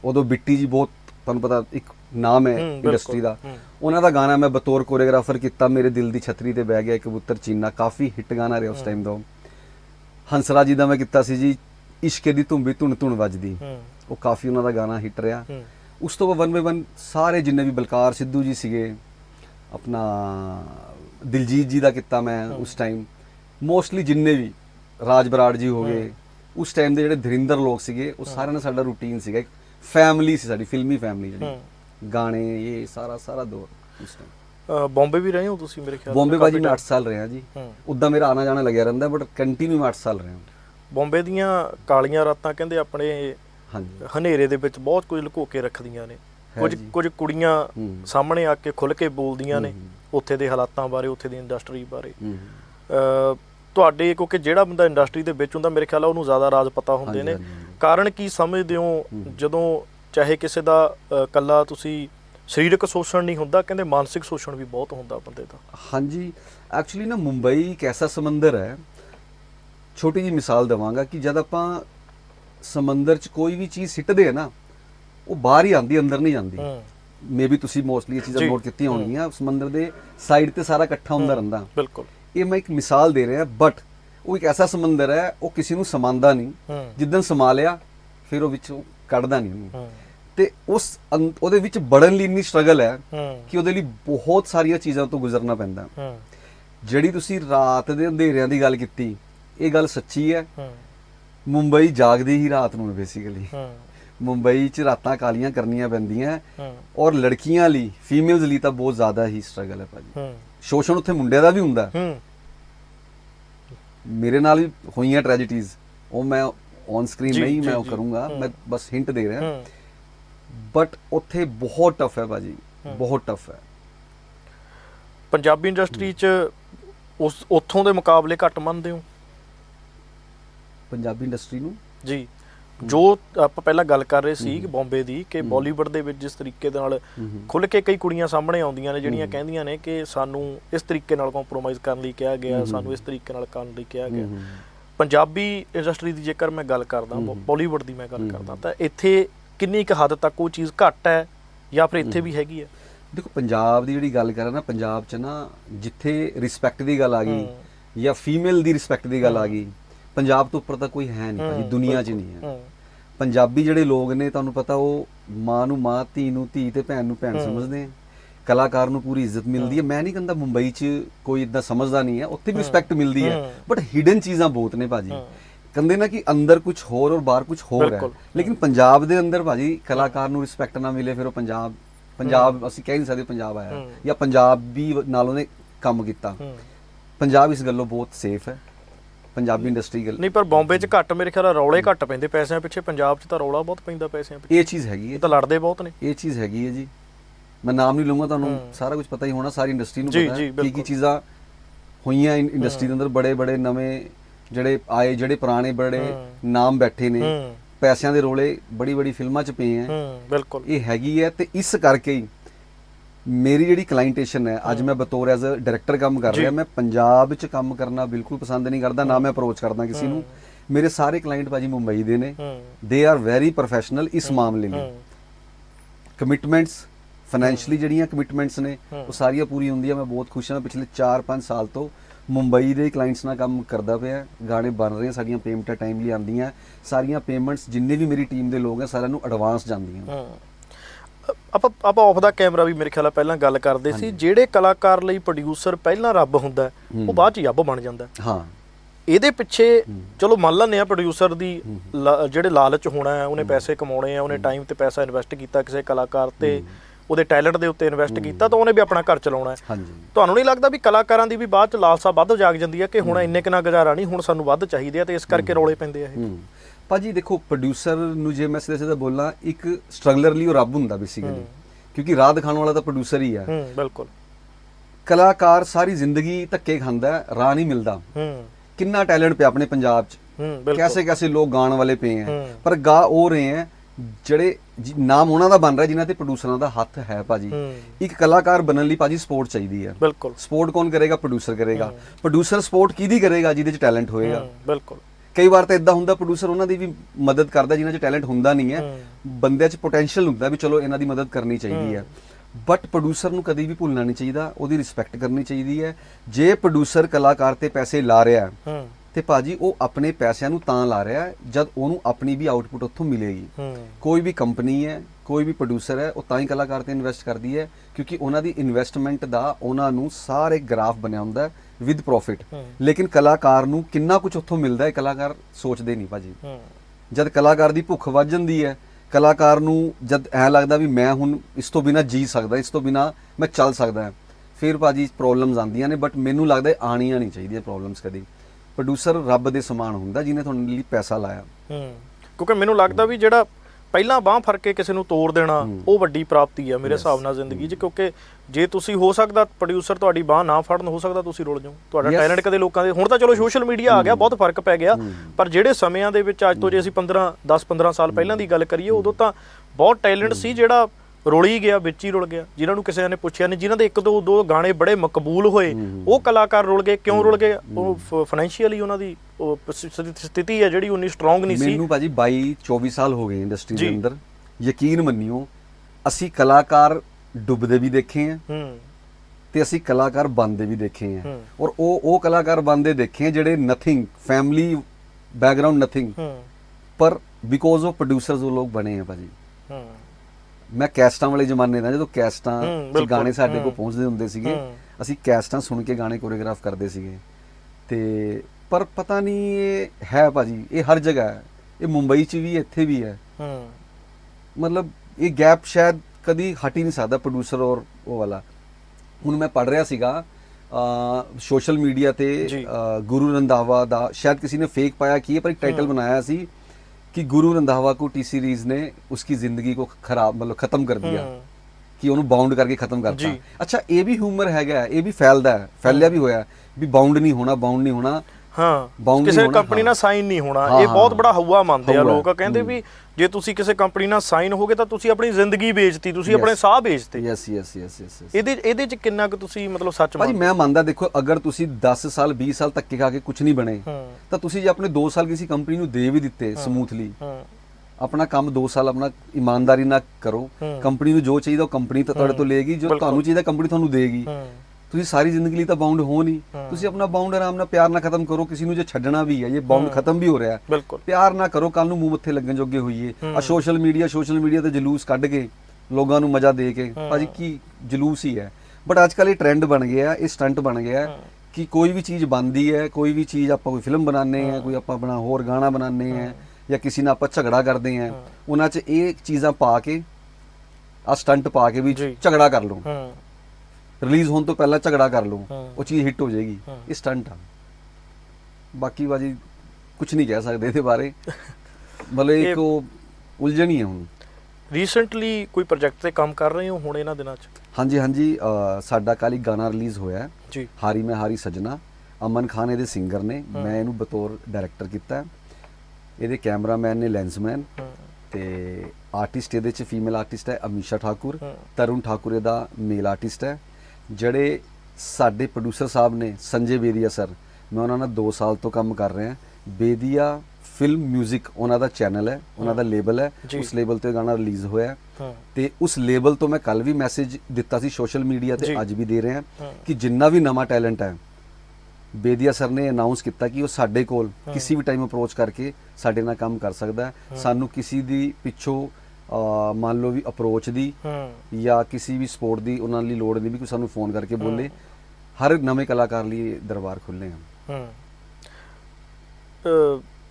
ਉਦੋਂ ਬਿੱਟੀ ਜੀ ਬਹੁਤ ਤੁਹਾਨੂੰ ਪਤਾ ਇੱਕ ਨਾਮ ਹੈ। ਇੰਡਸਟਰੀ ਦਾ। ਉਹਨਾਂ ਦਾ ਗਾਣਾ ਮੈਂ ਬਤੌਰ ਕੋਰੀਓਗ੍ਰਾਫਰ ਕੀਤਾ ਮੇਰੇ ਦਿਲ ਦੀ ਛਤਰੀ ਤੇ ਬਹਿ ਗਿਆ ਕਬੂਤਰ ਚੀਨਾ ਕਾਫੀ ਹਿੱਟ ਗਾਣਾ ਰਿਹਾ ਉਸ ਟਾਈਮ ਦਾ। ਹੰਸਰਾ ਜੀ ਦਾ ਮੈਂ ਕੀਤਾ ਸੀ ਜੀ ਇਸ਼ਕੇ ਦੀ ਧੁੰਬੀ ਧੁਣ ਧੁਣ ਵੱਜਦੀ ਉਹ ਕਾਫੀ ਉਹਨਾਂ ਦਾ ਗਾਣਾ ਹਿੱਟ ਰਿਹਾ ਉਸ ਤੋਂ ਬਾਅਦ 1 ਬਾਈ 1 ਸਾਰੇ ਜਿੰਨੇ ਵੀ ਬਲਕਾਰ ਸਿੱਧੂ ਜੀ ਸੀਗੇ ਆਪਣਾ ਦਿਲਜੀਤ ਜੀ ਦਾ ਕੀਤਾ ਮੈਂ। ਉਸ ਟਾਈਮ ਮੋਸਟਲੀ ਜਿੰਨੇ ਵੀ ਰਾਜ ਬਰਾੜ ਜੀ ਹੋ ਗਏ ਹਮ। ਉਸ ਟਾਈਮ ਦੇ ਜਿਹੜੇ ਧਰਿੰਦਰ ਲੋਕ ਸੀਗੇ ਉਹ ਸਾਰਿਆਂ ਨਾਲ ਸਾਡਾ ਰੂਟੀਨ ਸੀਗਾ ਇੱਕ ਫੈਮਿਲੀ ਸੀ ਸਾਡੀ ਫਿਲਮੀ ਫੈਮਿਲੀ ਜਿਹੜੀ। ਗਾਣੇ ਇਹ ਸਾਰਾ ਸਾਰਾ ਦੌਰ ਉਸ ਟਾਈਮ ਬੰਬੇ ਵੀ ਰਹੇ ਹੋ ਤੁਸੀਂ ਮੇਰੇ ਖਿਆਲ ਬੰਬੇ ਬਾਜੀ ਮੈਂ 8 time। ਸਾਲ ਰਿਹਾ ਜੀ। ਉਦਾਂ ਮੇਰਾ ਆਣਾ ਜਾਣਾ ਲੱਗਿਆ ਰਹਿੰਦਾ ਬਟ ਕੰਟੀਨਿਊ ਮੈਂ 8 ਸਾਲ ਰਿਹਾ। ਬੰਬੇ ਦੀਆਂ ਕਾਲੀਆਂ ਰਾਤਾਂ ਕਹਿੰਦੇ ਆਪਣੇ ਹਾਂਜੀ। ਹਨੇਰੇ ਦੇ ਵਿੱਚ ਬਹੁਤ ਕੁਝ ਲੁਕੋ ਕੇ ਰੱਖਦੀਆਂ ਨੇ। ਕੁਝ। ਕੁਝ ਕੁੜੀਆਂ। ਸਾਹਮਣੇ ਆ ਕੇ ਖੁੱਲ ਕੇ ਬੋਲਦੀਆਂ ਨੇ। ਉੱਥੇ ਦੇ ਹਾਲਾਤਾਂ ਬਾਰੇ ਉੱਥੇ ਦੀ ਇੰਡਸਟਰੀ ਬਾਰੇ। ਤੁਹਾਡੇ ਕਿਉਂਕਿ ਜਿਹੜਾ ਬੰਦਾ ਇੰਡਸਟਰੀ ਦੇ ਵਿੱਚ ਹੁੰਦਾ ਮੇਰੇ ਖਿਆਲ ਆ ਉਹਨੂੰ ਜ਼ਿਆਦਾ ਰਾਜ਼ ਪਤਾ ਹੁੰਦੇ ਨੇ। ਕਾਰਨ ਕੀ ਸਮਝਦੇ ਹੋ। ਜਦੋਂ ਚਾਹੇ ਕਿਸੇ ਦਾ ਅਹ, ਕੱਲਾ ਤੁਸੀਂ ਸਰੀਰਕ ਸ਼ੋਸ਼ਣ ਨਹੀਂ ਹੁੰਦਾ ਕਹਿੰਦੇ ਮਾਨਸਿਕ ਸ਼ੋਸ਼ਣ ਵੀ ਬਹੁਤ ਹੁੰਦਾ ਬੰਦੇ ਦਾ ਹਾਂਜੀ ਐਕਚੁਅਲੀ ਨਾ ਮੁੰਬਈ ਇੱਕ ਐਸਾ ਸਮੁੰਦਰ ਹੈ ਛੋਟੀ ਜੀ ਮਿਸਾਲ ਦਵਾਂਗਾ ਕਿ ਜਦ ਆਪਾਂ ਸਮੁੰਦਰ 'ਚ ਕੋਈ ਵੀ ਚੀਜ਼ ਸਿੱਟਦੇ ਆ ਨਾ ਉਹ ਬਾਹਰ ਹੀ ਆਂਦੀ ਅੰਦਰ ਨਹੀਂ ਜਾਂਦੀ। ਹੂੰ। ਮੇਬੀ ਤੁਸੀਂ ਮੋਸਟਲੀ ਇਹ ਚੀਜ਼ਾਂ ਜੀ। ਨੋਟ ਕੀਤੀਆਂ ਹੋਣਗੀਆਂ ਸਮੁੰਦਰ ਦੇ ਸਾਈਡ ਤੇ ਸਾਰਾ ਇਕੱਠਾ ਹੁੰਦਾ ਰਹਿੰਦਾ। ਬਿਲਕੁਲ। ਇਹ ਮੈਂ ਇੱਕ ਮਿਸਾਲ ਦੇ ਰਿਹਾ ਬਟ ਉਹ ਇੱਕ ਐਸਾ ਸਮੁੰਦਰ ਹੈ ਉਹ ਕਿਸੇ ਨੂੰ ਸਮਾਉਂਦਾ ਨਹੀਂ। ਜਿੱਦਨ ਸਮਾ ਲਿਆ ਫਿਰ ਉਹ ਵਿੱਚੋਂ ਕੱਢਦਾ ਨਹੀਂ ਉਹਨੂੰ। ਹੂੰ। ਤੇ ਉਸ ਉਹਦੇ ਵਿੱਚ ਬੜਨ ਲਈ ਇੰਨੀ ਸਟਰਗਲ ਹੈ ਕਿ ਉਹਦੇ ਲਈ ਬਹੁਤ ਸਾਰੀਆਂ ਚੀਜ਼ਾਂ ਤੋਂ ਗੁਜ਼ਰਨਾ ਪੈਂਦਾ। ਜਿਹੜੀ ਤੁਸੀਂ ਰਾਤ ਦੇ ਅੰਧੇਰਿਆਂ ਦੀ ਗੱਲ ਕੀਤੀ ਇਹ ਗੱਲ ਸੱਚੀ ਹੈ। ਮੁੰਬਈ ਜਾਗਦੀ ਹੀ ਰਾਤ ਨੂੰ ਬੇਸਿਕਲੀ ਮੁੰਬਈ 'ਚ ਰਾਤਾਂ ਕਾਲੀਆਂ ਕਰਨੀਆਂ ਪੈਂਦੀਆਂ। ਔਰ ਲੜਕੀਆਂ ਲਈ ਫੀਮੇਲਸ ਲਈ ਤਾਂ ਬਹੁਤ ਜ਼ਿਆਦਾ ਹੀ ਸਟਰਗਲ ਹੈ ਭਾਜੀ। ਸ਼ੋਸ਼ਣ ਉੱਥੇ ਮੁੰਡਿਆਂ ਦਾ ਵੀ ਹੁੰਦਾ। ਮੇਰੇ ਨਾਲ ਵੀ ਹੋਈਆਂ ਟ੍ਰੈਜਡੀਜ਼ ਉਹ ਮੈਂ ਔਨ ਸਕਰੀਨ ਨਹੀਂ ਮੈਂ ਉਹ। ਕਰੂੰਗਾ। ਮੈਂ ਬਸ ਹਿੰਟ ਦੇ ਰਿਹਾ ਬਟ ਉੱਥੇ ਬਹੁਤ ਟਫ ਹੈ ਹੂੰ। ਬਹੁਤ ਟਫ ਹੈ ਪੰਜਾਬੀ ਇੰਡਸਟਰੀ 'ਚ ਉਸ ਉੱਥੋਂ ਦੇ ਮੁਕਾਬਲੇ ਘੱਟ ਮੰਨਦੇ ਹੋ ਪੰਜਾਬੀ ਇੰਡਸਟਰੀ ਨੂੰ ਜੀ ਜੋ ਆਪਾਂ ਪਹਿਲਾਂ ਗੱਲ ਕਰ ਰਹੇ ਸੀ ਕਿ। ਬੰਬੇ ਦੀ ਕਿ। ਬਾਲੀਵੁੱਡ ਦੇ ਵਿੱਚ ਜਿਸ ਤਰੀਕੇ ਦੇ ਨਾਲ। ਖੁੱਲ ਕੇ ਕਈ ਕੁੜੀਆਂ ਸਾਹਮਣੇ ਆਉਂਦੀਆਂ ਨੇ ਜਿਹੜੀਆਂ। ਕਹਿੰਦੀਆਂ ਨੇ ਕਿ ਸਾਨੂੰ ਇਸ ਤਰੀਕੇ ਨਾਲ ਕੰਪਰੋਮਾਈਜ਼ ਕਰਨ ਲਈ ਕਿਹਾ ਗਿਆ। ਸਾਨੂੰ ਇਸ ਤਰੀਕੇ ਨਾਲ ਕਰਨ ਲਈ ਕਿਹਾ ਗਿਆ। ਪੰਜਾਬੀ ਇੰਡਸਟਰੀ ਦੀ ਜੇਕਰ ਮੈਂ ਗੱਲ ਕਰਦਾ। ਬਾਲੀਵੁੱਡ ਦੀ ਮੈਂ ਗੱਲ। ਕਰਦਾ ਤਾਂ ਇੱਥੇ ਕਿੰਨੀ ਕੁ ਹੱਦ ਤੱਕ ਉਹ ਚੀਜ਼ ਘੱਟ ਹੈ ਜਾਂ ਫਿਰ ਇੱਥੇ। ਵੀ ਹੈਗੀ ਹੈ ਦੇਖੋ ਪੰਜਾਬ ਦੀ ਜਿਹੜੀ ਗੱਲ ਕਰਾਂ ਨਾ ਪੰਜਾਬ 'ਚ ਨਾ ਜਿੱਥੇ ਰਿਸਪੈਕਟ ਦੀ ਗੱਲ ਆ ਗਈ। ਜਾਂ ਫੀਮੇਲ ਦੀ ਰਿਸਪੈਕਟ ਦੀ ਗੱਲ ਆ। ਗਈ ਪੰਜਾਬ ਤੋਂ ਉੱਪਰ ਤਾਂ ਕੋਈ ਹੈ ਨਹੀਂ ਭਾਜੀ ਦੁਨੀਆ 'ਚ। ਨਹੀਂ ਹੈ ਪੰਜਾਬੀ ਜਿਹੜੇ ਲੋਕ ਨੇ ਤੁਹਾਨੂੰ ਪਤਾ ਉਹ ਮਾਂ ਨੂੰ ਮਾਂ ਧੀ ਨੂੰ ਧੀ ਤੇ ਭੈਣ ਨੂੰ ਭੈਣ। ਸਮਝਦੇ ਆ ਕਲਾਕਾਰ ਨੂੰ ਪੂਰੀ ਇੱਜ਼ਤ ਮਿਲਦੀ ਹੈ ਮੈਂ ਨਹੀਂ ਕਹਿੰਦਾ ਮੁੰਬਈ 'ਚ ਕੋਈ ਇਦਾਂ ਸਮਝਦਾ ਨਹੀਂ ਹੈ ਉੱਥੇ ਵੀ। ਰਿਸਪੈਕਟ ਮਿਲਦੀ ਹੈ। ਬਟ ਹਿਡਨ ਚੀਜ਼ਾਂ ਬਹੁਤ ਨੇ ਭਾਜੀ। ਕਹਿੰਦੇ ਨਾ ਕਿ ਅੰਦਰ ਕੁਝ ਹੋਰ ਔਰ ਬਾਹਰ ਕੁਝ ਹੋਰ ਹੈ। ਲੇਕਿਨ ਪੰਜਾਬ ਦੇ ਅੰਦਰ ਭਾਜੀ ਕਲਾਕਾਰ ਨੂੰ ਰਿਸਪੈਕਟ ਨਾ ਮਿਲੇ ਫਿਰ ਉਹ ਪੰਜਾਬ ਪੰਜਾਬ ਅਸੀਂ ਕਹਿ ਨਹੀਂ ਸਕਦੇ ਪੰਜਾਬ ਆਇਆ। ਜਾਂ ਪੰਜਾਬੀ ਨਾਲ ਉਹਨੇ ਕੰਮ ਕੀਤਾ ਪੰਜਾਬ ਇਸ ਗੱਲੋਂ ਬਹੁਤ ਸੇਫ ਹੈ ਪੰਜਾਬੀ ਇੰਡਸਟਰੀ ਗੱਲ। ਨਹੀਂ ਪਰ ਬੰਬੇ 'ਚ ਘੱਟ ਮੇਰੇ ਖਿਆਲ ਰੌਲੇ ਘੱਟ ਪੈਂਦੇ ਪੈਸਿਆਂ ਪਿੱਛੇ ਪੰਜਾਬ 'ਚ ਤਾਂ ਰੌਲਾ ਬਹੁਤ ਪੈਂਦਾ ਪੈਸਿਆਂ ਪਿੱਛੇ। ਇਹ ਚੀਜ਼ ਹੈਗੀ ਇਹ ਹੈ ਤਾਂ ਲੜਦੇ ਬਹੁਤ ਨੇ। ਇਹ ਚੀਜ਼ ਹੈਗੀ ਹੈ ਜੀ। ਮੈਂ ਨਾਮ ਨਹੀਂ ਲਵਾਂਗਾ ਤੁਹਾਨੂੰ। ਸਾਰਾ ਕੁਝ ਪਤਾ ਹੀ ਹੋਣਾ ਸਾਰੀ ਇੰਡਸਟਰੀ ਨੂੰ ਪਤਾ ਹੈ ਕੀ ਕੀ। ਚੀਜ਼ਾਂ ਹੋਈਆਂ ਇੰਡਸਟਰੀ ਦੇ ਅੰਦਰ ਬੜੇ ਬੜੇ ਨਵੇਂ ਜਿਹੜੇ ਆਏ ਜਿਹੜੇ ਪੁਰਾਣੇ ਬੜੇ। ਨਾਮ ਬੈਠੇ ਨੇ। ਪੈਸਿਆਂ ਦੇ ਰੋਲੇ ਬੜੀ ਬੜੀ ਫਿਲਮਾਂ 'ਚ ਪਏ ਹੂੰ ਬਿਲਕੁਲ। ਇਹ ਹੈਗੀ ਹੈ ਤੇ ਇਸ ਕਰਕੇ ਹੀ ਮੇਰੀ ਜਿਹੜੀ ਕਲਾਇੰਟੇਸ਼ਨ ਹੈ ਅੱਜ ਮੈਂ ਬਤੌਰ ਐਜ਼ ਅ ਡਾਇਰੈਕਟਰ ਕੰਮ ਕਰ। ਰਿਹਾ ਮੈਂ ਪੰਜਾਬ 'ਚ ਕੰਮ ਕਰਨਾ ਬਿਲਕੁਲ ਪਸੰਦ ਨਹੀਂ ਕਰਦਾ ਨਾ ਮੈਂ ਅਪਰੋਚ ਕਰਦਾ ਕਿਸੇ ਨੂੰ। ਮੇਰੇ ਸਾਰੇ ਕਲਾਇੰਟ ਭਾਜੀ ਮੁੰਬਈ ਦੇ ਨੇ। ਦੇ ਆਰ ਵੈਰੀ ਪ੍ਰੋਫੈਸ਼ਨਲ ਇਸ ਮਾਮਲੇ ਲਈ। ਕਮਿਟਮੈਂਟਸ ਫਾਈਨੈਂਸ਼ਲੀ ਜਿਹੜੀਆਂ ਕਮਿਟਮੈਂਟਸ ਨੇ। ਉਹ ਸਾਰੀਆਂ ਪੂਰੀ ਹੁੰਦੀਆਂ ਮੈਂ ਬਹੁਤ ਖੁਸ਼ ਹਾਂ। ਪਿਛਲੇ 4-5 ਸਾਲ ਤੋਂ ਮੁੰਬਈ ਦੇ ਕਲਾਇੰਟਸ ਨਾਲ ਕੰਮ ਕਰਦਾ ਪਿਆ ਗਾਣੇ ਬਣ ਰਹੇ ਸਾਡੀਆਂ ਪੇਮੈਂਟਾਂ ਟਾਈਮਲੀ ਆਉਂਦੀਆਂ। ਸਾਰੀਆਂ ਪੇਮੈਂਟਸ ਜਿੰਨੇ ਵੀ ਮੇਰੀ ਟੀਮ ਦੇ ਲੋਕ ਆ ਸਾਰਿਆਂ ਨੂੰ ਐਡਵਾਂਸ ਜਾਂਦੀਆਂ। ਆਪਾਂ ਆਪਾਂ ਆਫ ਦਾ ਕੈਮਰਾ ਵੀ ਮੇਰੇ ਖਿਆਲ ਆ ਪਹਿਲਾਂ ਗੱਲ ਕਰਦੇ ਸੀ ਜਿਹੜੇ ਕਲਾਕਾਰ ਲਈ ਪ੍ਰੋਡਿਊਸਰ ਪਹਿਲਾਂ ਰੱਬ ਹੁੰਦਾ ਉਹ। ਬਾਅਦ ਚ ਰੱਬ ਬਣ ਜਾਂਦਾ ਹੈ। ਇਹਦੇ ਪਿੱਛੇ। ਚਲੋ ਮੰਨ ਲੈਂਦੇ ਆ ਪ੍ਰੋਡਿਊਸਰ ਦੀ ਜਿਹੜੇ ਲਾਲਚ ਹੋਣਾ ਹੈ ਉਹਨੇ ਪੈਸੇ ਕਮਾਉਣੇ ਆ ਉਹਨੇ ਟਾਈਮ ਤੇ ਪੈਸਾ ਇਨਵੈਸਟ ਕੀਤਾ ਕਿਸੇ ਕਲਾਕਾਰ ਤੇ ਉਹਦੇ ਟੈਲੈਂਟ ਦੇ ਉੱਤੇ ਇਨਵੈਸਟ ਕੀਤਾ ਤਾਂ ਉਹਨੇ ਵੀ ਆਪਣਾ ਘਰ ਚਲਾਉਣਾ ਹੈ। ਤੁਹਾਨੂੰ ਨਹੀਂ ਲੱਗਦਾ ਵੀ ਕਲਾਕਾਰਾਂ ਦੀ ਵੀ ਬਾਅਦ ਚ ਲਾਲਸਾ ਵੱਧ ਜਾਗ ਜਾਂਦੀ ਹੈ ਕਿ ਹੁਣ ਇੰਨੇ ਕਿਨਾ ਗੁਜ਼ਾਰਾ ਨਹੀਂ ਹੁਣ ਸਾਨੂੰ ਵੱਧ ਚਾਹੀਦੇ ਆ ਤੇ ਇਸ ਕਰਕੇ ਰੌਲੇ ਪੈਂਦੇ ਆ ਇਹ? ਭਾਜੀ ਦੇਖੋ ਪ੍ਰੋਡਿਊਸਰ ਨੂੰ ਜੇ ਮੈਂ ਸਿੱਧੇ ਸਿੱਧੇ ਬੋਲਾਂ ਇੱਕ ਸਟਰਗਲਰ ਲਈ ਉਹ ਰੱਬ ਹੁੰਦਾ ਬੇਸਿਕਲੀ। ਕਿਉਂਕਿ ਰਾਹ ਦਿਖਾਉਣ ਵਾਲਾ ਤਾਂ ਪ੍ਰੋਡਿਊਸਰ ਹੀ ਆ। ਹੂੰ ਬਿਲਕੁਲ। ਕਲਾਕਾਰ ਸਾਰੀ ਜ਼ਿੰਦਗੀ ਧੱਕੇ ਖਾਂਦਾ ਹੈ, ਰਾਹ ਨਹੀਂ ਮਿਲਦਾ। ਹੂੰ। ਕਿੰਨਾ ਟੈਲੈਂਟ ਪਿਆ ਆਪਣੇ ਪੰਜਾਬ 'ਚ। ਹੂੰ ਬਿਲਕੁਲ। ਕੈਸੇ ਕੈਸੇ ਲੋਕ ਗਾਣ ਵਾਲੇ ਪਏ ਹੂੰ। ਪਰ ਗਾ ਉਹ ਰਹੇ ਹੈ ਜਿਹੜੇ ਨਾਮ ਉਹਨਾਂ ਦਾ ਬਣ ਰਿਹਾ ਜਿਨ੍ਹਾਂ ਤੇ ਪ੍ਰੋਡਿਊਸਰਾਂ ਦਾ ਹੱਥ ਹੈ ਭਾਜੀ। ਇੱਕ ਕਲਾਕਾਰ ਬਣਨ ਲਈ ਭਾਜੀ ਸਪੋਰਟ ਚਾਹੀਦੀ ਹੈ ਬਿਲਕੁਲ। ਸਪੋਰਟ ਕੌਣ ਕਰੇਗਾ? ਪ੍ਰੋਡਿਊਸਰ ਕਰੇਗਾ। ਪ੍ਰੋਡਿਊਸਰ ਸਪੋਰਟ ਕਿਹਦੀ ਕਰੇਗਾ ਜਿਹਦੇ 'ਚ ਟੈਲੈਂਟ ਹੋਏਗਾ? ਬਿਲਕੁਲ। ਕਈ ਵਾਰ ਤਾਂ ਇਦਾਂ ਹੁੰਦਾ ਪ੍ਰੋਡਿਊਸਰ ਉਹਨਾਂ ਦੀ ਵੀ ਮਦਦ ਕਰਦਾ ਜਿਨ੍ਹਾਂ 'ਚ ਟੈਲੈਂਟ ਹੁੰਦਾ ਨਹੀਂ ਹੈ। ਬੰਦਿਆਂ 'ਚ ਪੋਟੈਂਸ਼ੀਅਲ ਹੁੰਦਾ ਵੀ ਚਲੋ ਇਹਨਾਂ ਦੀ ਮਦਦ ਕਰਨੀ ਚਾਹੀਦੀ ਹੈ। ਬਟ ਪ੍ਰੋਡਿਊਸਰ ਨੂੰ ਕਦੀ ਵੀ ਭੁੱਲਣਾ ਨਹੀਂ ਚਾਹੀਦਾ ਉਹਦੀ ਰਿਸਪੈਕਟ ਕਰਨੀ ਚਾਹੀਦੀ ਹੈ। ਜੇ ਪ੍ਰੋਡਿਊਸਰ ਕਲਾਕਾਰ ਤੇ ਪੈਸੇ ਲਾ ਰਿਹਾ ਤੇ ਭਾਜੀ ਉਹ ਆਪਣੇ ਪੈਸਿਆਂ ਨੂੰ ਤਾਂ ਲਾ ਰਿਹਾ ਜਦ ਉਹਨੂੰ ਆਪਣੀ ਵੀ ਆਊਟਪੁੱਟ ਉੱਥੋਂ ਮਿਲੇਗੀ। ਕੋਈ ਵੀ ਕੰਪਨੀ ਹੈ ਕੋਈ ਵੀ ਪ੍ਰੋਡਿਊਸਰ ਹੈ ਉਹ ਤਾਂ ਹੀ ਕਲਾਕਾਰ ਤੇ ਇਨਵੈਸਟ ਕਰਦੀ ਹੈ ਕਿਉਂਕਿ ਉਹਨਾਂ ਦੀ ਇਨਵੈਸਟਮੈਂਟ ਦਾ ਉਹਨਾਂ ਨੂੰ ਸਾਰੇ ਗ੍ਰਾਫ ਬਣਿਆ ਹੁੰਦਾ ਵਿਦ ਪ੍ਰੋਫਿਟ। ਲੇਕਿਨ ਕਲਾਕਾਰ ਨੂੰ ਕਿੰਨਾ ਕੁਝ ਉੱਥੋਂ ਮਿਲਦਾ ਹੈ ਕਲਾਕਾਰ ਸੋਚਦੇ ਨਹੀਂ ਭਾਜੀ। ਜਦ ਕਲਾਕਾਰ ਦੀ ਭੁੱਖ ਵੱਧ ਜਾਂਦੀ ਹੈ ਕਲਾਕਾਰ ਨੂੰ ਜਦ ਐ ਲੱਗਦਾ ਵੀ ਮੈਂ ਹੁਣ ਇਸ ਤੋਂ ਬਿਨਾ ਜੀ ਸਕਦਾ ਇਸ ਤੋਂ ਬਿਨਾ ਮੈਂ ਚੱਲ ਸਕਦਾ ਫਿਰ ਭਾਜੀ ਪ੍ਰੋਬਲਮਸ ਆਉਂਦੀਆਂ ਨੇ ਬਟ ਮੈਨੂੰ ਲੱਗਦਾ ਆਣੀਆਂ ਨਹੀਂ ਚਾਹੀਦੀਆਂ ਪ੍ਰੋਬਲਮਸ ਕਦੀ। ਪ੍ਰੋਡਿਊਸਰ ਰੱਬ ਦੇ ਸਮਾਨ ਹੁੰਦਾ ਜਿਹਨੇ ਤੁਹਾਡੇ ਲਈ ਪੈਸਾ ਲਾਇਆ। ਹੂੰ। ਕਿਉਂਕਿ ਮੈਨੂੰ ਲੱਗਦਾ ਵੀ ਜਿਹੜਾ ਪਹਿਲਾਂ ਬਾਹ ਫੜ ਕੇ ਕਿਸੇ ਨੂੰ ਤੋੜ ਦੇਣਾ ਉਹ ਵੱਡੀ ਪ੍ਰਾਪਤੀ ਆ ਮੇਰੇ ਹਿਸਾਬ ਨਾਲ ਜ਼ਿੰਦਗੀ 'ਚ ਕਿਉਂਕਿ ਜੇ ਤੁਸੀਂ ਹੋ ਸਕਦਾ ਪ੍ਰੋਡਿਊਸਰ ਤੁਹਾਡੀ ਬਾਹ ਨਾ ਫੜਨ ਹੋ ਸਕਦਾ ਤੁਸੀਂ ਰੁਲ ਜਾਓ। ਤੁਹਾਡਾ. ਟੈਲੈਂਟ ਕਦੇ ਲੋਕਾਂ ਦੇ ਹੁਣ ਤਾਂ ਚਲੋ ਸੋਸ਼ਲ ਮੀਡੀਆ ਆ ਗਿਆ ਬਹੁਤ ਫ਼ਰਕ ਪੈ ਗਿਆ ਪਰ ਜਿਹੜੇ ਸਮਿਆਂ ਦੇ ਵਿੱਚ ਅੱਜ ਤੋਂ ਜੇ ਅਸੀਂ 15 10 15 ਸਾਲ ਪਹਿਲਾਂ ਦੀ ਗੱਲ ਕਰੀਏ ਉਦੋਂ ਤਾਂ ਬਹੁਤ ਟੈਲੈਂਟ ਸੀ ਜਿਹੜਾ ਰੁਲੀ ਗਿਆ ਵਿੱਚ ਹੀ ਰੁਲ ਗਿਆ। ਜਿਨ੍ਹਾਂ ਨੂੰ ਕਿਸੇ ਨੇ ਪੁੱਛਿਆ ਨਹੀਂ ਜਿਨ੍ਹਾਂ ਦੇ ਇੱਕ ਦੋ ਦੋ ਗਾਣੇ ਬੜੇ ਮਕਬੂਲ ਹੋਏ ਉਹ ਕਲਾਕਾਰ ਰੁਲ ਗਏ ਕਿਉਂ ਰੁਲ ਗਏ? ਉਹ ਫਾਈਨੈਂਸ਼ੀਅਲੀ ਉਹਨਾਂ ਦੀ ਸਥਿਤੀ ਹੈ ਜਿਹੜੀ ਉਨੀ ਸਟਰੋਂਗ ਨਹੀਂ ਸੀ ਮੈਨੂੰ ਭਾਜੀ 22 24 ਸਾਲ ਹੋ ਗਏ ਇੰਡਸਟਰੀ ਦੇ। ਅੰਦਰ ਯਕੀਨ ਮੰਨਿਓ ਅਸੀਂ ਕਲਾਕਾਰ ਡੁੱਬਦੇ ਵੀ ਦੇਖੇ ਆ ਹੂੰ ਤੇ ਅਸੀਂ ਕਲਾਕਾਰ ਬਣਦੇ ਵੀ ਦੇਖੇ ਆ। ਔਰ ਉਹ ਉਹ ਕਲਾਕਾਰ ਬਣਦੇ ਦੇਖੇ ਜਿਹੜੇ ਨਥਿੰਗ ਫੈਮਿਲੀ ਬੈਕਗ੍ਰਾਉਂਡ ਨਥਿੰਗ ਪਰ ਬਿਕੋਜ਼ ਆਫ ਪ੍ਰੋਡਿਊਸਰਸ ਉਹ ਲੋਕ ਬਣੇ ਆ ਭਾਜੀ ਮੈਂ ਕੈਸਟਾਂ ਵਾਲੇ ਜ਼ਮਾਨੇ ਦਾ ਜਦੋਂ ਕੈਸਟਾਂ ਬਿਲਕੁਲ। ਗਾਣੇ ਸਾਡੇ ਕੋਲ। ਪਹੁੰਚਦੇ ਹੁੰਦੇ ਸੀਗੇ। ਅਸੀਂ ਕੈਸਟਾਂ ਸੁਣ ਕੇ ਗਾਣੇ ਕੋਰੀਓਗ੍ਰਾਫ ਕਰਦੇ ਸੀਗੇ ਤੇ ਪਰ ਪਤਾ ਨਹੀਂ ਇਹ ਹੈ ਭਾਜੀ ਇਹ ਹਰ ਜਗ੍ਹਾ ਹੈ। ਇਹ ਮੁੰਬਈ 'ਚ ਵੀ ਇੱਥੇ ਵੀ ਹੈ। ਹੂੰ। ਮਤਲਬ ਇਹ ਗੈਪ ਸ਼ਾਇਦ ਕਦੀ ਹਟ ਹੀ ਨਹੀਂ ਸਕਦਾ ਪ੍ਰੋਡਿਊਸਰ ਔਰ ਉਹ ਵਾਲਾ। ਹੁਣ ਮੈਂ ਪੜ ਰਿਹਾ ਸੀਗਾ ਸੋਸ਼ਲ ਮੀਡੀਆ ਤੇ ਗੁਰੂ ਰੰਧਾਵਾ ਦਾ ਸ਼ਾਇਦ ਕਿਸੇ ਨੇ ਫੇਕ ਪਾਇਆ ਕੀ ਹੈ ਪਰ ਇੱਕ ਟਾਈਟਲ ਬਣਾਇਆ ਸੀ ਕਿ ਗੁਰੂ ਰੰਧਾਵਾ ਕੋ ਟੀ ਸੀਰੀਜ਼ ਨੇ ਉਸकी ਜ਼ਿੰਦਗੀ ਕੋ ਖਰਾਬ ਮਤਲਬ ਖਤਮ ਕਰ ਦਿਆ। ਕਿ ਉਹਨੂੰ ਬਾਉਂਡ ਕਰਕੇ ਖਤਮ ਕਰ ਦਿੱਤਾ ਅੱਛਾ ਇਹ ਵੀ ਹਿਊਮਰ ਹੈਗਾ ਇਹ ਵੀ ਫੈਲਦਾ ਹੈ ਫੈਲਿਆ ਵੀ ਹੋਇਆ ਵੀ ਬਾਉਂਡ ਨਹੀਂ ਹੋਣਾ ਬਾਉਂਡ ਨਹੀਂ ਹੋਣਾ। ਹਾਂ ਕਿਸੇ ਕੰਪਨੀ। ਨਾਲ ਸਾਈਨ ਨਹੀਂ ਹੋਣਾ। ਇਹ ਬਹੁਤ। ਬੜਾ ਹਊਆ ਮੰਨਦੇ ਆ ਲੋਕ। ਕਹਿੰਦੇ ਵੀ ਜੇ ਤੁਸੀਂ ਕਿਸੇ ਕੰਪਨੀ ਨਾਲ ਸਾਈਨ ਹੋਗੇ ਤਾਂ ਤੁਸੀਂ ਆਪਣੀ ਜ਼ਿੰਦਗੀ ਵੇਚਤੀ ਤੁਸੀਂ ਆਪਣੇ. ਸਾਹ ਵੇਚਤੇ। ਯੈਸ ਯੈਸ ਯੈਸ ਯੈਸ ਇਹਦੇ ਇਹਦੇ ਚ ਕਿੰਨਾ ਕੁ ਤੁਸੀਂ ਮਤਲਬ ਸੱਚ ਭਾਜੀ ਮੰਨਦੇ ਮੈਂ ਮੰਨਦਾ ਦੇਖੋ ਅਗਰ ਤੁਸੀਂ 10 ਸਾਲ 20 ਸਾਲ ਧੱਕੇ ਖਾ ਕੇ ਕੁਝ ਨਹੀਂ ਬਣੇ ਤਾਂ ਤੁਸੀਂ ਜੇ ਆਪਣੇ 2 ਸਾਲ ਕਿਸੇ ਕੰਪਨੀ ਨੂੰ ਦੇ ਵੀ ਦਿੱਤੇ ਸਮੂਥਲੀ ਆਪਣਾ ਕੰਮ 2 ਸਾਲ ਆਪਣਾ ਇਮਾਨਦਾਰੀ ਨਾਲ ਕਰੋ। ਕੰਪਨੀ ਨੂੰ ਜੋ ਚਾਹੀਦਾ ਉਹ ਕੰਪਨੀ ਤਾਂ ਤੁਹਾਡੇ ਤੋਂ ਲਏਗੀ ਜੋ। ਤੁਹਾਨੂੰ ਚਾਹੀਦਾ ਕੰਪਨੀ ਤੁਹਾਨੂੰ ਦੇਗੀ। ਤੁਸੀਂ ਸਾਰੀ ਜ਼ਿੰਦਗੀ ਲਈ ਤਾਂ ਬਾਉਂਡ ਹੋ ਨਹੀਂ। ਤੁਸੀਂ ਆਪਣਾ ਬਾਉਂਡ ਆਰਾਮ ਨਾਲ ਪਿਆਰ ਨਾਲ ਖਤਮ ਕਰੋ ਕਿਸੇ ਨੂੰ ਜੇ ਛੱਡਣਾ ਵੀ ਹੈ ਇਹ ਬਾਉਂਡ ਖਤਮ ਵੀ ਹੋ ਰਿਹਾ ਹੈ। ਪਿਆਰ ਨਾ ਕਰੋ ਕੱਲ ਨੂੰ ਮੂੰਹ ਮੱਥੇ ਲੱਗਣ ਜੋਗੇ ਹੋਈਏ। ਆ ਸੋਸ਼ਲ ਮੀਡੀਆ ਸੋਸ਼ਲ ਮੀਡੀਆ ਤੇ ਜਲੂਸ ਕੱਢ ਕੇ ਲੋਕਾਂ ਨੂੰ ਮਜ਼ਾ ਦੇ ਕੇ ਭਾਜੀ ਕੀ ਜਲੂਸ ਹੀ ਹੈ। ਬਟ ਅੱਜ ਕੱਲ ਇਹ ਟ੍ਰੈਂਡ ਬਣ ਗਿਆ ਇਹ ਸਟੰਟ ਬਣ ਗਿਆ ਕਿ ਕੋਈ ਵੀ ਚੀਜ਼ ਬਣਦੀ ਹੈ ਕੋਈ ਵੀ ਚੀਜ਼ ਆਪਾਂ ਕੋਈ ਫਿਲਮ ਬਣਾਉਂਦੇ ਆ ਕੋਈ ਆਪਾਂ ਆਪਣਾ ਹੋਰ ਗਾਣਾ ਬਣਾਉਂਦੇ ਆ ਜਾਂ ਕਿਸੇ ਨਾਲ ਆਪਾਂ ਝਗੜਾ ਕਰਦੇ ਆ ਉਹਨਾਂ 'ਚ ਇਹ ਚੀਜ਼ਾਂ ਪਾ ਕੇ ਆ ਸਟੰਟ ਪਾ ਕੇ ਵੀ। ਝਗੜਾ ਕਰ ਲਓ। ਰਿਲੀਜ਼ ਹੋਣ ਤੋਂ ਪਹਿਲਾਂ ਝਗੜਾ ਕਰ ਹਾਂ। ਉਹ ਚੀਜ਼ ਹਿੱਟ ਹੋ ਜਾਏਗੀ। ਹਾਂ। ਇਹ ਸਟੰਟ ਆ। ਬਾਕੀ ਬਾਜੀ ਕੁਝ ਨਹੀਂ ਕਹਿ ਸਕਦੇ ਇਹਦੇ ਬਾਰੇ। ਮਤਲਬ ਇਹ- ਇੱਕ ਉਹ ਉਲਝਣ ਹੀ ਹੈ ਹੁਣ। ਰੀਸੈਂਟਲੀ ਕੋਈ ਪ੍ਰੋਜੈਕਟ ਤੇ ਕੰਮ ਕਰ ਰਹੇ ਹੋ ਹੁਣ ਇਹਨਾਂ ਦਿਨਾਂ 'ਚ? ਹਾਂਜੀ ਹਾਂਜੀ ਅਹ ਸਾਡਾ ਕੱਲ੍ਹ ਇੱਕ ਗਾਣਾ ਰਿਲੀਜ਼ ਹੋਇਆ ਹੈ। ਜੀ। ਹਾਰੀ ਮੈਂ ਹਾਰੀ ਸਜਣਾ। ਅਮਨ ਖਾਨ ਇਹਦੇ ਸਿੰਗਰ ਨੇ। ਹਾਂ। ਮੈਂ ਇਹਨੂੰ ਬਤੌਰ ਡਾਇਰੈਕਟਰ ਕੀਤਾ ਹੈ। ਇਹਦੇ ਕੈਮਰਾਮੈਨ ਨੇ ਲੈਂਸਮੈਨ ਹੂੰ। ਤੇ ਆਰਟਿਸਟ ਇਹਦੇ ਚ ਫੀਮੇਲ ਆਰਟਿਸਟ ਹੈ ਅਮੀਸ਼ਾ ਠਾਕੁਰ। ਹਾਂ। ਤਰੁਣ ਠਾਕੁਰ ਇਹਦਾ ਮੇਲ ਆਰਟਿਸਟ ਹੈ। ਜਿਹੜੇ ਸਾਡੇ ਪ੍ਰੋਡਿਊਸਰ ਸਾਹਿਬ ਨੇ ਸੰਜੇ ਬੇਦੀਆ ਸਰ ਮੈਂ ਉਹਨਾਂ ਨਾਲ 2 ਸਾਲ ਤੋਂ ਕੰਮ ਕਰ ਰਿਹਾ ਬੇਦੀਆ ਫਿਲਮ 뮤직 ਉਹਨਾਂ ਦਾ ਚੈਨਲ ਹੈ ਉਹਨਾਂ ਦਾ ਲੇਬਲ ਹੈ। ਉਸ ਲੇਬਲ ਤੇ ਗਾਣਾ ਰਿਲੀਜ਼ ਹੋਇਆ ਤੇ ਉਸ ਲੇਬਲ ਤੋਂ ਮੈਂ ਕੱਲ ਵੀ ਮੈਸੇਜ ਦਿੱਤਾ ਸੀ ਸੋਸ਼ਲ ਮੀਡੀਆ। ਤੇ ਅੱਜ ਵੀ ਦੇ ਰਹੇ ਹਾਂ। ਕਿ ਜਿੰਨਾ ਵੀ ਨਵਾਂ ਟੈਲੈਂਟ ਹੈ ਬੇਦੀਆ ਸਰ ਨੇ ਅਨਾਉਂਸ ਕੀਤਾ ਕਿ ਉਹ ਸਾਡੇ ਕੋਲ। ਕਿਸੇ ਵੀ ਟਾਈਮ ਅਪਰੋਚ ਕਰਕੇ ਸਾਡੇ ਨਾਲ ਕੰਮ ਕਰ ਸਕਦਾ। ਸਾਨੂੰ ਕਿਸੇ ਦੀ ਪਿੱਛੋਂ ਮੰਨ ਲਓ ਵੀ ਅਪਰੋਚ ਦੀ ਜਾਂ ਕਿਸੇ ਵੀ ਸਪੋਰਟ ਦੀ ਉਹਨਾਂ ਲਈ ਲੋੜ ਨਹੀਂ ਵੀ ਕੋਈ ਸਾਨੂੰ ਫੋਨ ਕਰਕੇ ਬੋਲੇ ਹਰ ਨਵੇਂ ਕਲਾਕਾਰ ਲਈ ਦਰਬਾਰ ਖੁੱਲੇ ਹਨ ਹੂੰ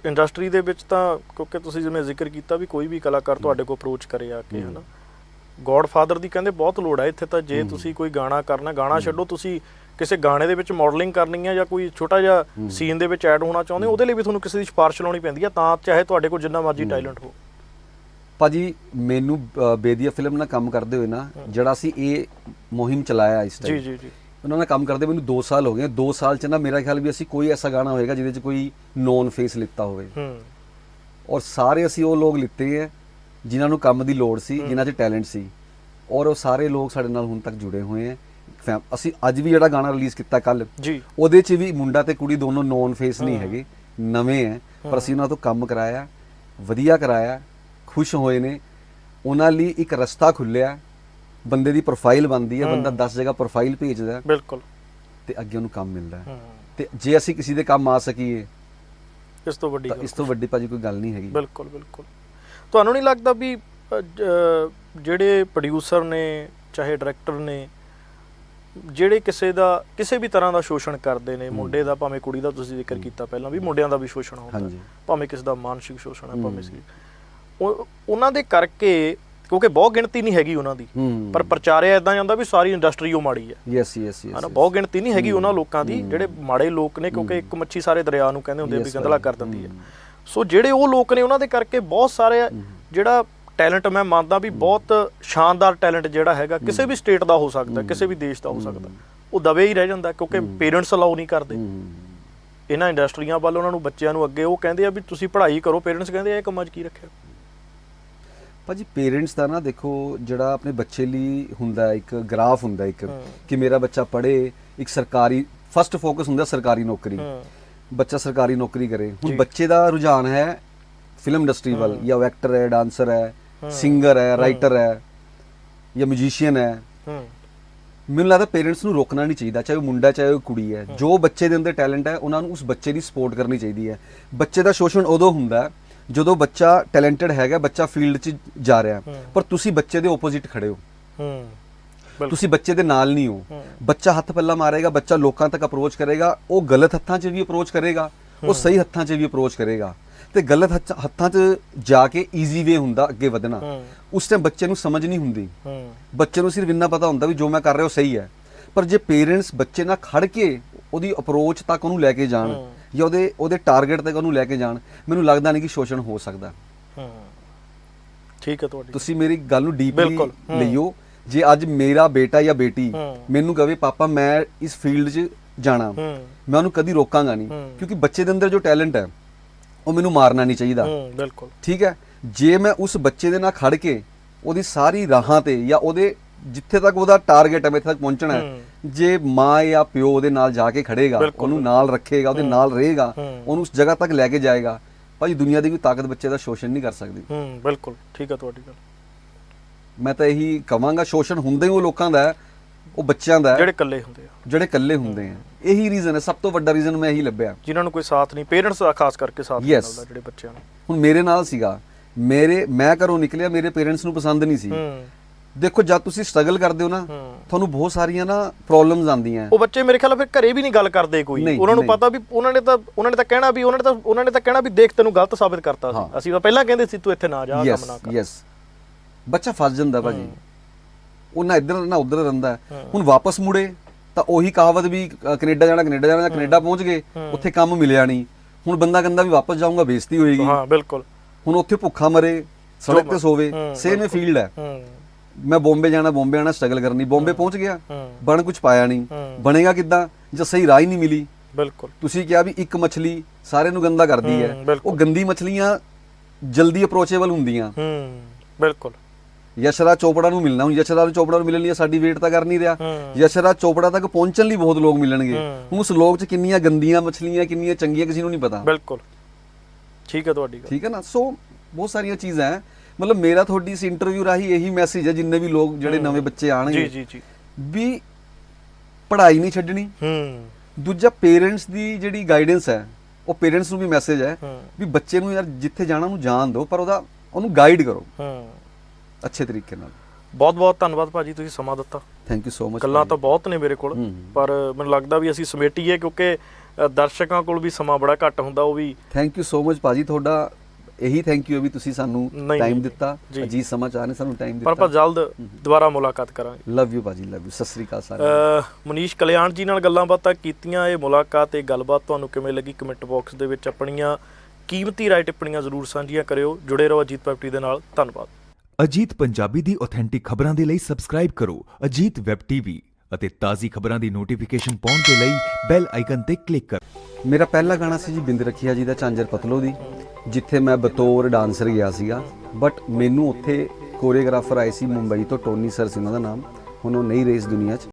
ਇੰਡਸਟਰੀ ਦੇ ਵਿੱਚ ਤਾਂ ਕਿਉਂਕਿ ਤੁਸੀਂ ਜਿਵੇਂ ਜ਼ਿਕਰ ਕੀਤਾ ਵੀ ਕੋਈ ਵੀ ਕਲਾਕਾਰ ਤੁਹਾਡੇ ਕੋਲ ਅਪਰੋਚ ਕਰੇ ਆ ਕੇ। ਹਨਾ ਗੋਡਫਾਦਰ ਦੀ ਕਹਿੰਦੇ ਬਹੁਤ ਲੋੜ ਹੈ ਇੱਥੇ ਤਾਂ ਜੇ। ਤੁਸੀਂ ਕੋਈ ਗਾਣਾ ਕਰਨਾ ਗਾਣਾ ਛੱਡੋ ਤੁਸੀਂ ਕਿਸੇ ਗਾਣੇ ਦੇ ਵਿੱਚ ਮਾਡਲਿੰਗ ਕਰਨੀ ਹੈ ਜਾਂ ਕੋਈ ਛੋਟਾ ਜਿਹਾ। ਸੀਨ ਦੇ ਵਿੱਚ ਐਡ ਹੋਣਾ ਚਾਹੁੰਦੇ ਹੋ ਉਹਦੇ ਲਈ ਵੀ ਤੁਹਾਨੂੰ ਕਿਸੇ ਦੀ ਸਿਫਾਰਿਸ਼ ਲਾਉਣੀ ਪੈਂਦੀ ਹੈ ਤਾਂ ਚਾਹੇ ਤੁਹਾਡੇ ਕੋਲ ਜਿੰਨਾ ਮਰਜ਼ੀ। ਟੈਲੈਂਟ ਹੋ ਭਾਜੀ ਮੈਨੂੰ ਬੇਦੀਆ ਫਿਲਮ ਨਾਲ ਕੰਮ ਕਰਦੇ ਹੋਏ ਨਾ। ਜਿਹੜਾ ਅਸੀਂ ਇਹ ਮੁਹਿੰਮ ਚਲਾਇਆ ਇਸ ਜੀ ਟਾਈਮ ਜੀ ਜੀ ਉਹਨਾਂ ਨਾਲ ਕੰਮ ਕਰਦੇ ਮੈਨੂੰ 2 ਸਾਲ ਹੋ ਗਏ 2 ਸਾਲ ਚ ਨਾ ਮੇਰਾ ਖਿਆਲ ਵੀ ਅਸੀਂ ਕੋਈ ਐਸਾ ਗਾਣਾ ਹੋਏਗਾ ਜਿਹਦੇ ਚ ਕੋਈ ਨੋਨ ਫੇਸ ਲਿੱਤਾ ਹੋਵੇ ਹੂੰ ਔਰ ਸਾਰੇ ਅਸੀਂ ਉਹ ਲੋਕ ਲਿੱਤੇ ਹੈ ਜਿਨ੍ਹਾਂ ਨੂੰ ਕੰਮ ਦੀ ਲੋੜ ਸੀ। ਜਿਨ੍ਹਾਂ 'ਚ ਟੈਲੈਂਟ ਸੀ ਔਰ ਉਹ ਸਾਰੇ ਲੋਕ ਸਾਡੇ ਨਾਲ ਹੁਣ ਤੱਕ ਜੁੜੇ ਹੋਏ ਫੈਮ- ਅਸੀਂ ਅੱਜ ਵੀ ਜਿਹੜਾ ਗਾਣਾ ਰਿਲੀਜ਼ ਕੀਤਾ ਕੱਲ ਜੀ ਉਹਦੇ 'ਚ ਵੀ ਮੁੰਡਾ ਤੇ ਕੁੜੀ ਦੋਨੋਂ ਨੌਨ ਫੇਸ ਨਹੀਂ। ਹੈਗੇ ਨਵੇਂ ਹਮ। ਪਰ ਅਸੀਂ ਉਹਨਾਂ ਤੋਂ ਕੰਮ ਕਰਾਇਆ ਵਧੀਆ ਕਰਾਇਆ ਖੁਸ਼ ਹੋਏ ਨੇ ਉਹਨਾਂ ਲਈ ਇੱਕ ਰਸਤਾ ਖੁੱਲਿਆ ਬੰਦੇ ਦੀ ਪ੍ਰੋਫਾਈਲ ਬਣਦੀ ਹੈ। ਬੰਦਾ 10 ਜਗ੍ਹਾ ਪ੍ਰੋਫਾਈਲ ਭੇਜਦਾ ਬਿਲਕੁਲ। ਤੇ ਅੱਗੇ ਉਹਨੂੰ ਕੰਮ ਮਿਲਦਾ ਹੈ। ਤੇ ਜੇ ਅਸੀਂ ਕਿਸੇ ਦੇ ਕੰਮ ਆ ਸਕੀਏ ਇਸ ਤੋਂ ਵੱਡੀ ਇਸ ਤੋਂ ਵੱਡੀ ਭਾਜੀ ਕੋਈ ਗੱਲ ਨਹੀਂ ਹੈਗੀ। ਬਿਲਕੁਲ ਬਿਲਕੁਲ। ਤੁਹਾਨੂੰ ਨਹੀਂ ਲੱਗਦਾ ਵੀ ਜਿਹੜੇ ਪ੍ਰੋਡਿਊਸਰ ਨੇ ਚਾਹੇ ਡਾਇਰੈਕਟਰ ਨੇ ਜਿਹੜੇ ਕਿਸੇ ਦਾ ਕਿਸੇ ਵੀ ਤਰ੍ਹਾਂ ਦਾ ਸ਼ੋਸ਼ਣ ਕਰਦੇ ਨੇ। ਮੁੰਡੇ ਦਾ ਭਾਵੇਂ ਕੁੜੀ ਦਾ ਤੁਸੀਂ ਜ਼ਿਕਰ। ਕੀਤਾ ਪਹਿਲਾਂ ਵੀ ਮੁੰਡਿਆਂ ਦਾ ਵੀ ਸ਼ੋਸ਼ਣ ਹੁੰਦਾ ਭਾਵੇਂ ਕਿਸੇ ਦਾ ਮਾਨਸਿਕ ਸ਼ੋਸ਼ਣ ਹੈ ਭਾਵੇਂ ਉਹਨਾਂ ਦੇ ਕਰਕੇ ਕਿਉਂਕਿ ਬਹੁਤ ਗਿਣਤੀ ਨਹੀਂ ਹੈਗੀ ਉਹਨਾਂ ਦੀ ਪਰ ਪ੍ਰਚਾਰਿਆ ਇਦਾਂ ਜਾਂਦਾ ਵੀ ਸਾਰੀ ਇੰਡਸਟਰੀ ਉਹ ਮਾੜੀ ਹੈ ਯੈਸ ਯੈਸ ਯੈਸ ਹਨਾ ਬਹੁਤ ਗਿਣਤੀ ਨਹੀਂ ਹੈਗੀ। ਉਹਨਾਂ ਲੋਕਾਂ ਦੀ। ਜਿਹੜੇ ਮਾੜੇ ਲੋਕ ਨੇ ਕਿਉਂਕਿ। ਇੱਕ ਮੱਛੀ ਸਾਰੇ ਦਰਿਆ ਨੂੰ ਕਹਿੰਦੇ ਹੁੰਦੇ ਵੀ ਗੰਦਲਾ। ਕਰ ਦਿੰਦੀ ਹੈ। ਸੋ ਜਿਹੜੇ ਉਹ ਲੋਕ ਨੇ ਉਹਨਾਂ ਦੇ ਕਰਕੇ ਬਹੁਤ ਸਾਰੇ। ਜਿਹੜਾ ਟੈਲੈਂਟ ਮੈਂ ਮੰਨਦਾ ਵੀ ਬਹੁਤ ਸ਼ਾਨਦਾਰ ਟੈਲੈਂਟ ਜਿਹੜਾ ਹੈਗਾ ਕਿਸੇ ਵੀ ਸਟੇਟ ਦਾ ਹੋ ਸਕਦਾ। ਕਿਸੇ ਵੀ ਦੇਸ਼ ਦਾ ਹੋ। ਸਕਦਾ ਉਹ ਦਵੇ ਹੀ ਰਹਿ ਜਾਂਦਾ ਕਿਉਂਕਿ। ਪੇਰੈਂਟਸ ਅਲਾਉ ਨਹੀਂ ਕਰਦੇ। ਇਹਨਾਂ ਇੰਡਸਟਰੀਆਂ ਵੱਲ ਉਹਨਾਂ ਨੂੰ ਬੱਚਿਆਂ ਨੂੰ ਅੱਗੇ ਉਹ ਕਹਿੰਦੇ ਆ ਵੀ ਤੁਸੀਂ ਪੜ੍ਹਾਈ ਕਰੋ ਪੇਰੈਂਟਸ ਕਹਿੰਦੇ ਆ ਇਹ ਕੰਮਾਂ 'ਚ ਕੀ ਰੱਖਿਆ ਭਾਜੀ ਪੇਰੈਂਟਸ ਦਾ ਨਾ ਦੇਖੋ ਜਿਹੜਾ ਆਪਣੇ ਬੱਚੇ ਲਈ ਹੁੰਦਾ ਇੱਕ ਗ੍ਰਾਫ ਹੁੰਦਾ ਇੱਕ। ਕਿ ਮੇਰਾ ਬੱਚਾ ਪੜ੍ਹੇ ਇੱਕ ਸਰਕਾਰੀ ਫਸਟ ਫੋਕਸ ਹੁੰਦਾ ਸਰਕਾਰੀ ਨੌਕਰੀ ਬੱਚਾ ਸਰਕਾਰੀ ਨੌਕਰੀ ਕਰੇ। ਹੁਣ ਬੱਚੇ ਦਾ ਰੁਝਾਨ ਹੈ ਫਿਲਮ ਇੰਡਸਟਰੀ ਵੱਲ। ਜਾਂ ਉਹ ਐਕਟਰ ਹੈ ਡਾਂਸਰ ਹੈ। ਸਿੰਗਰ ਹੈ। ਰਾਈਟਰ ਹੈ ਜਾਂ ਮਿਊਜ਼ੀਸ਼ੀਅਨ ਹੈ ਮੈਨੂੰ ਲੱਗਦਾ ਪੇਰੈਂਟਸ ਨੂੰ ਰੋਕਣਾ ਨਹੀਂ ਚਾਹੀਦਾ ਚਾਹੇ ਉਹ ਮੁੰਡਾ ਚਾਹੇ ਉਹ ਕੁੜੀ ਹੈ। ਜੋ ਬੱਚੇ ਦੇ ਅੰਦਰ ਟੈਲੈਂਟ ਹੈ ਉਹਨਾਂ ਨੂੰ ਉਸ ਬੱਚੇ ਦੀ ਸਪੋਰਟ ਕਰਨੀ ਚਾਹੀਦੀ ਹੈ ਬੱਚੇ ਦਾ ਸ਼ੋਸ਼ਣ ਉਦੋਂ ਹੁੰਦਾ ਹੈ ਜਦੋਂ ਬੱਚਾ ਟੈਲੈਂਟਡ ਹੈਗਾ ਬੱਚਾ ਫੀਲਡ 'ਚ ਜਾ ਰਿਹਾ। ਪਰ ਤੁਸੀਂ ਬੱਚੇ ਦੇ ਆਪੋਜ਼ਿਟ ਖੜੇ ਹੋ। ਤੁਸੀਂ ਬੱਚੇ ਦੇ ਨਾਲ ਨਹੀਂ ਹੋ। ਬੱਚਾ ਹੱਥ ਪੱਲਾ ਮਾਰੇਗਾ ਬੱਚਾ ਲੋਕਾਂ ਤੱਕ ਅਪਰੋਚ ਕਰੇਗਾ ਉਹ ਗਲਤ ਹੱਥਾਂ 'ਚ ਵੀ ਅਪਰੋਚ ਕਰੇਗਾ ਉਹ। ਸਹੀ ਹੱਥਾਂ 'ਚ ਵੀ ਅਪਰੋਚ ਕਰੇਗਾ। ਤੇ ਗਲਤ ਹੱਥ- 'ਚ ਜਾ ਕੇ ਈਜ਼ੀ ਵੇ ਹੁੰਦਾ ਅੱਗੇ ਵਧਣਾ। ਉਸ ਟਾਈਮ ਬੱਚੇ ਨੂੰ ਸਮਝ ਨਹੀਂ ਹੁੰਦੀ। ਬੱਚੇ ਨੂੰ ਸਿਰਫ ਇੰਨਾ ਪਤਾ ਹੁੰਦਾ ਵੀ ਜੋ ਮੈਂ ਕਰ ਰਿਹਾ ਉਹ ਸਹੀ ਹੈ। ਪਰ ਜੇ ਪੇਰੈਂਟਸ ਬੱਚੇ ਨਾਲ ਖੜ ਕੇ ਉਹਦੀ ਅਪਰੋਚ ਤੱਕ ਉਹਨੂੰ ਲੈ ਕੇ ਜਾਣ। ਜਾਂ ਉਹਦੇ ਉਹਦੇ ਟਾਰਗੇਟ ਤੱਕ ਉਹਨੂੰ ਲੈ ਕੇ ਜਾਣ ਮੈਨੂੰ ਲੱਗਦਾ ਨਹੀਂ ਕਿ ਸ਼ੋਸ਼ਣ ਹੋ ਸਕਦਾ। ਹੂੰ ਠੀਕ ਹੈ ਤੁਹਾਡੀ। ਤੁਸੀਂ ਮੇਰੀ ਗੱਲ ਨੂੰ ਡੀਪਲੀ। ਲਈਓ। ਜੇ ਅੱਜ ਮੇਰਾ ਬੇਟਾ ਜਾਂ ਬੇਟੀ। ਮੈਨੂੰ ਕਹੇ ਪਾਪਾ ਮੈਂ ਇਸ ਫੀਲਡ 'ਚ ਜਾਣਾ। ਮੈਂ ਉਹਨੂੰ ਕਦੀ ਰੋਕਾਂਗਾ ਨਹੀਂ। ਕਿਉਂਕਿ ਬੱਚੇ ਦੇ ਅੰਦਰ ਜੋ ਟੈਲੈਂਟ ਹੈ ਉਹ ਮੈਨੂੰ ਮਾਰਨਾ ਨਹੀਂ ਚਾਹੀਦਾ। ਬਿਲਕੁਲ। ਠੀਕ ਹੈ? ਜੇ ਮੈਂ ਉਸ ਬੱਚੇ ਦੇ ਨਾਲ ਖੜ ਕੇ ਉਹਦੀ ਸਾਰੀ ਰਾਹਾਂ ਤੇ ਜਾਂ ਉਹਦੇ ਜਿੱਥੇ ਤੱਕ ਉਹਦਾ ਟਾਰਗੇਟ ਹੈ ਮੈਥੇ ਤੱਕ ਪਹੁੰਚਣਾ ਹੈ ਜੇ ਮਾਂ ਜਾਂ ਪਿਓ ਉਹਦੇ ਨਾਲ ਜਾ ਕੇ ਖੜੇਗਾ ਉਹਨੂੰ। ਨਾਲ ਰੱਖੇਗਾ ਉਹਦੇ। ਨਾਲ ਰਹੇਗਾ। ਉਹਨੂੰ ਉਸ ਜਗ੍ਹਾ ਤੱਕ ਲੈ ਕੇ ਜਾਏਗਾ ਭਾਜੀ ਦੁਨੀਆ ਦੀ ਕੋਈ ਤਾਕਤ ਬੱਚੇ ਦਾ ਸ਼ੋਸ਼ਣ ਨਹੀਂ ਕਰ ਸਕਦੀ। ਹੂੰ ਬਿਲਕੁਲ ਠੀਕ ਹੈ ਤੁਹਾਡੀ ਗੱਲ। ਮੈਂ ਤਾਂ ਇਹੀ ਕਵਾਂਗਾ ਸ਼ੋਸ਼ਣ ਹੁੰਦੇ ਹੀ ਉਹ ਲੋਕਾਂ ਦਾ ਉਹ ਬੱਚਿਆਂ ਦਾ ਜਿਹੜੇ ਇਕੱਲੇ ਹੁੰਦੇ ਆ। ਜਿਹੜੇ ਇਕੱਲੇ ਹੁੰਦੇ ਆ। ਇਹੀ ਰੀਜ਼ਨ ਹੈ ਸਭ ਤੋਂ ਵੱਡਾ ਰੀਜ਼ਨ ਮੈਂ ਇਹੀ ਲੱਭਿਆ। ਜਿਨ੍ਹਾਂ ਨੂੰ ਕੋਈ ਸਾਥ ਨਹੀਂ ਪੇਰੈਂਟਸ ਦਾ ਖਾਸ ਕਰਕੇ ਸਾਥ ਨਹੀਂ. ਮਿਲਦਾ ਜਿਹੜੇ ਬੱਚਿਆਂ ਨੂੰ। ਹੁਣ ਮੇਰੇ ਨਾਲ ਸੀਗਾ ਮੇਰੇ ਮੈਂ ਘਰੋਂ ਨਿਕਲਿਆ ਮੇਰੇ ਪੇਰੈਂਟਸ ਨੂੰ ਪਸੰਦ ਨਹੀਂ ਸੀ। ਦੇਖੋ ਜਦ ਤੁਸੀਂ ਸਟਰਗਲ ਕਰਦੇ ਹੋ ਨਾ ਤੁਹਾਨੂੰ ਬਹੁਤ ਸਾਰੀਆਂ ਨਾ ਪ੍ਰੋਬਲਮਸ ਆਉਂਦੀਆਂ। ਉਹ ਬੱਚੇ ਮੇਰੇ ਖਿਆਲ ਫਿਰ ਘਰੇ ਵੀ ਨਹੀਂ ਗੱਲ ਕਰਦੇ ਕੋਈ। ਉਹਨਾਂ ਨੂੰ। ਪਤਾ ਵੀ ਉਹਨਾਂ ਨੇ ਤਾਂ ਉਹਨਾਂ ਨੇ ਤਾਂ ਕਹਿਣਾ ਵੀ ਉਹਨਾਂ ਨੇ ਤਾਂ ਉਹਨਾਂ ਨੇ ਤਾਂ ਕਹਿਣਾ ਵੀ ਦੇਖ ਤੈਨੂੰ ਗਲਤ ਸਾਬਿਤ ਕਰਤਾ। ਸੀ। ਅਸੀਂ ਤਾਂ ਪਹਿਲਾਂ ਕਹਿੰਦੇ ਸੀ ਤੂੰ ਇੱਥੇ ਨਾ ਜਾ ਕੰਮ ਨਾ ਕਰ। ਯੈਸ ਬੱਚਾ ਫਸ ਜਾਂਦਾ ਭਾਜੀ। ਉਹ ਨਾ ਇੱਧਰ ਨਾ ਉੱਧਰ ਰਹਿੰਦਾ। ਹੁਣ ਵਾਪਸ ਮੁੜੇ ਤਾਂ ਉਹੀ ਕਹਾਵਤ ਵੀ ਕੈਨੇਡਾ ਜਾਣਾ ਕੈਨੇਡਾ ਜਾਣਾ ਕੈਨੇਡਾ ਪਹੁੰਚ ਗਏ ਉੱਥੇ ਕੰਮ ਮਿਲਿਆ ਨਹੀਂ। ਹੁਣ ਬੰਦਾ ਕਹਿੰਦਾ ਵੀ ਵਾਪਸ ਜਾਊਂਗਾ ਬੇਇੱਜ਼ਤੀ ਹੋਏਗੀ। ਹਾਂ ਬਿਲਕੁਲ। ਹੁਣ ਉੱਥੇ ਭੁੱਖਾ ਮਰੇ ਸੜਕ ਤੇ ਸੋਵੇ ਸੇਮ ਫੀਲਡ ਹੂੰ। ਮੈਂ ਬੰਬੇ ਜਾਣਾ ਬੰਬੇ ਆਣਾ ਸਟਰਗਲ ਕਰਨੀ। ਬੰਬੇ ਪਹੁੰਚ ਗਿਆ। ਬਣ ਕੁਝ ਪਾਇਆ ਨਹੀਂ। ਬਣੇਗਾ ਕਿੱਦਾਂ? ਜੇ ਸਹੀ ਰਾਹ ਹੀ ਨਹੀਂ ਮਿਲੀ। ਬਿਲਕੁਲ। ਤੁਸੀਂ ਕਿਹਾ ਵੀ ਇੱਕ ਮੱਛਲੀ ਸਾਰੇ ਨੂੰ ਗੰਦਾ ਕਰਦੀ ਹੈ। ਉਹ ਗੰਦੀ ਮੱਛਲੀਆਂ ਜਲਦੀ ਅਪਰੋਚੇਬਲ ਹੁੰਦੀਆਂ। ਹੂੰ ਬਿਲਕੁਲ। ਯਸ਼ਰਾ ਚੋਪੜਾ ਨੂੰ ਮਿਲਣਾ। ਹੁਣ ਯਸ਼ਰਾ ਚੋਪੜਾ ਨੂੰ ਮਿਲਣ ਲਈ ਸਾਡੀ ਵੇਟ ਤਾਂ ਕਰ ਨਹੀਂ ਰਿਹਾ। ਯਸ਼ਰਾ ਚੋਪੜਾ ਤੱਕ ਪਹੁੰਚਣ ਲਈ ਬਹੁਤ ਲੋਕ ਮਿਲਣਗੇ। ਹੁਣ ਉਸ ਲੋਕ 'ਚ ਕਿੰਨੀਆਂ ਗੰਦੀਆਂ ਮੱਛਲੀਆਂ ਕਿੰਨੀਆਂ ਚੰਗੀਆਂ ਕਿਸੇ ਨੂੰ ਨਹੀਂ ਪਤਾ। ਬਿਲਕੁਲ। ਠੀਕ ਹੈ ਤੁਹਾਡੀ ਗੱਲ। ਠੀਕ ਹੈ ਨਾ? ਸੋ ਬਹੁਤ ਸਾਰੀਆਂ ਚੀਜ਼ਾਂ ਹੈ। ਮਤਲਬ ਮੇਰਾ ਤੁਹਾਡੀ ਇਸ ਇੰਟਰਵਿਊ ਰਾਹੀਂ ਇਹੀ ਮੈਸੇਜ ਹੈ ਜਿੰਨੇ ਵੀ ਲੋਕ ਜਿਹੜੇ ਨਵੇਂ ਬੱਚੇ ਜੀ ਆਣਗੇ ਜੀ ਜੀ। ਵੀ ਪੜ੍ਹਾਈ ਨਹੀਂ ਛੱਡਣੀ। ਹੂੰ। ਦੂਜਾ ਪੇਰੈਂਟਸ ਦੀ ਜਿਹੜੀ ਗਾਈਡੈਂਸ ਹੈ ਉਹ ਪੇਰੈਂਟਸ ਨੂੰ ਵੀ ਮੈਸੇਜ ਹੈ ਵੀ ਬੱਚੇ ਨੂੰ ਯਾਰ ਜਿੱਥੇ ਜਾਣਾ ਉਹਨੂੰ ਜਾਣ ਦਿਓ ਪਰ ਉਹਦਾ ਉਹਨੂੰ ਗਾਈਡ ਕਰੋ। ਹੂੰ। ਅੱਛੇ ਤਰੀਕੇ ਨਾਲ। ਬਹੁਤ ਬਹੁਤ ਧੰਨਵਾਦ ਭਾਜੀ ਤੁਸੀਂ ਸਮਾਂ ਦਿੱਤਾ। ਥੈਂਕ ਯੂ ਸੋ ਮਚ ਗੱਲਾਂ ਤਾਂ ਬਹੁਤ ਨੇ ਮੇਰੇ ਕੋਲ। ਪਰ ਮੈਨੂੰ ਲੱਗਦਾ ਵੀ ਅਸੀਂ ਸਮੇਟੀਏ ਕਿਉਂਕਿ ਦਰਸ਼ਕਾਂ ਕੋਲ ਵੀ ਸਮਾਂ ਬੜਾ ਘੱਟ ਹੁੰਦਾ ਉਹ ਵੀ ਥੈਂਕ ਯੂ ਸੋ ਮਚ ਭਾਜੀ। ਤੁਹਾਡਾ ਇਹੀ ਥੈਂਕ ਯੂ ਵੀ ਤੁਸੀਂ ਸਾਨੂੰ ਟਾਈਮ। ਦਿੱਤਾ। ਜੀ। ਅਜੀਤ ਸਮਾਚਾਰ ਨੇ ਸਾਨੂੰ ਟਾਈਮ ਪਰ ਦਿੱਤਾ। ਜਲਦ ਦੁਬਾਰਾ ਮੁਲਾਕਾਤ ਕਰਾਂਗੇ। ਲਵ ਯੂ ਭਾਜੀ ਲਵ ਯੂ ਸਤਿ ਸ੍ਰੀ ਅਕਾਲ ਸਾਰਿਆਂ ਨੂੰ। ਅ, ਮਨੀਸ਼ ਕਲਿਆਣ ਜੀ ਨਾਲ ਗੱਲਾਂ ਬਾਤਾਂ ਕੀਤੀਆਂ ਇਹ ਮੁਲਾਕਾਤ ਤੇ ਗੱਲਬਾਤ ਤੁਹਾਨੂੰ ਕਿਵੇਂ ਲੱਗੀ ਕਮੈਂਟ ਬਾਕਸ ਦੇ ਵਿੱਚ ਆਪਣੀਆਂ ਕੀਮਤੀ ਰਾਏ ਟਿੱਪਣੀਆਂ ਜ਼ਰੂਰ ਸਾਂਝੀਆਂ ਕਰਿਓ। ਜੁੜੇ ਰਹੋ ਅਜੀਤ ਪੈਪਟੀ ਦੇ ਨਾਲ। ਧੰਨਵਾਦ। ਅਜੀਤ ਪੰਜਾਬੀ ਦੀ ਆਥੈਂਟਿਕ ਖਬਰਾਂ ਦੇ ਲਈ ਸਬਸਕ੍ਰਾਈਬ ਕਰੋ। ਅਜੀਤ ਵੈਬ ਟੀਵੀ ਅਤੇ ਤਾਜ਼ੀ ਖਬਰਾਂ ਦੀ ਨੋਟੀਫਿਕੇਸ਼ਨ ਪਾਉਣ ਦੇ ਲਈ ਬੈਲ ਆਈਕਨ ਤੇ ਕਲਿੱਕ ਕਰੋ। ਮੇਰਾ ਪਹਿਲਾ ਗਾਣਾ ਸੀ ਜੀ ਬਿੰਦ ਰਖੀਆ ਜੀ ਦਾ ਚਾਂਜਰ ਪਤਲੋ ਦੀ, ਜਿੱਥੇ ਮੈਂ ਬਤੌਰ ਡਾਂਸਰ ਗਿਆ ਸੀਗਾ। ਬਟ ਮੈਨੂੰ ਉੱਥੇ ਕੋਰੀਓਗ੍ਰਾਫਰ ਆਏ ਸੀ ਮੁੰਬਈ ਤੋਂ ਟੋਨੀ ਸਰ ਸੀ ਉਹਨਾਂ ਦਾ ਨਾਮ। ਹੁਣ ਉਹ ਨਹੀਂ ਰਹੇ ਇਸ ਦੁਨੀਆ 'ਚ।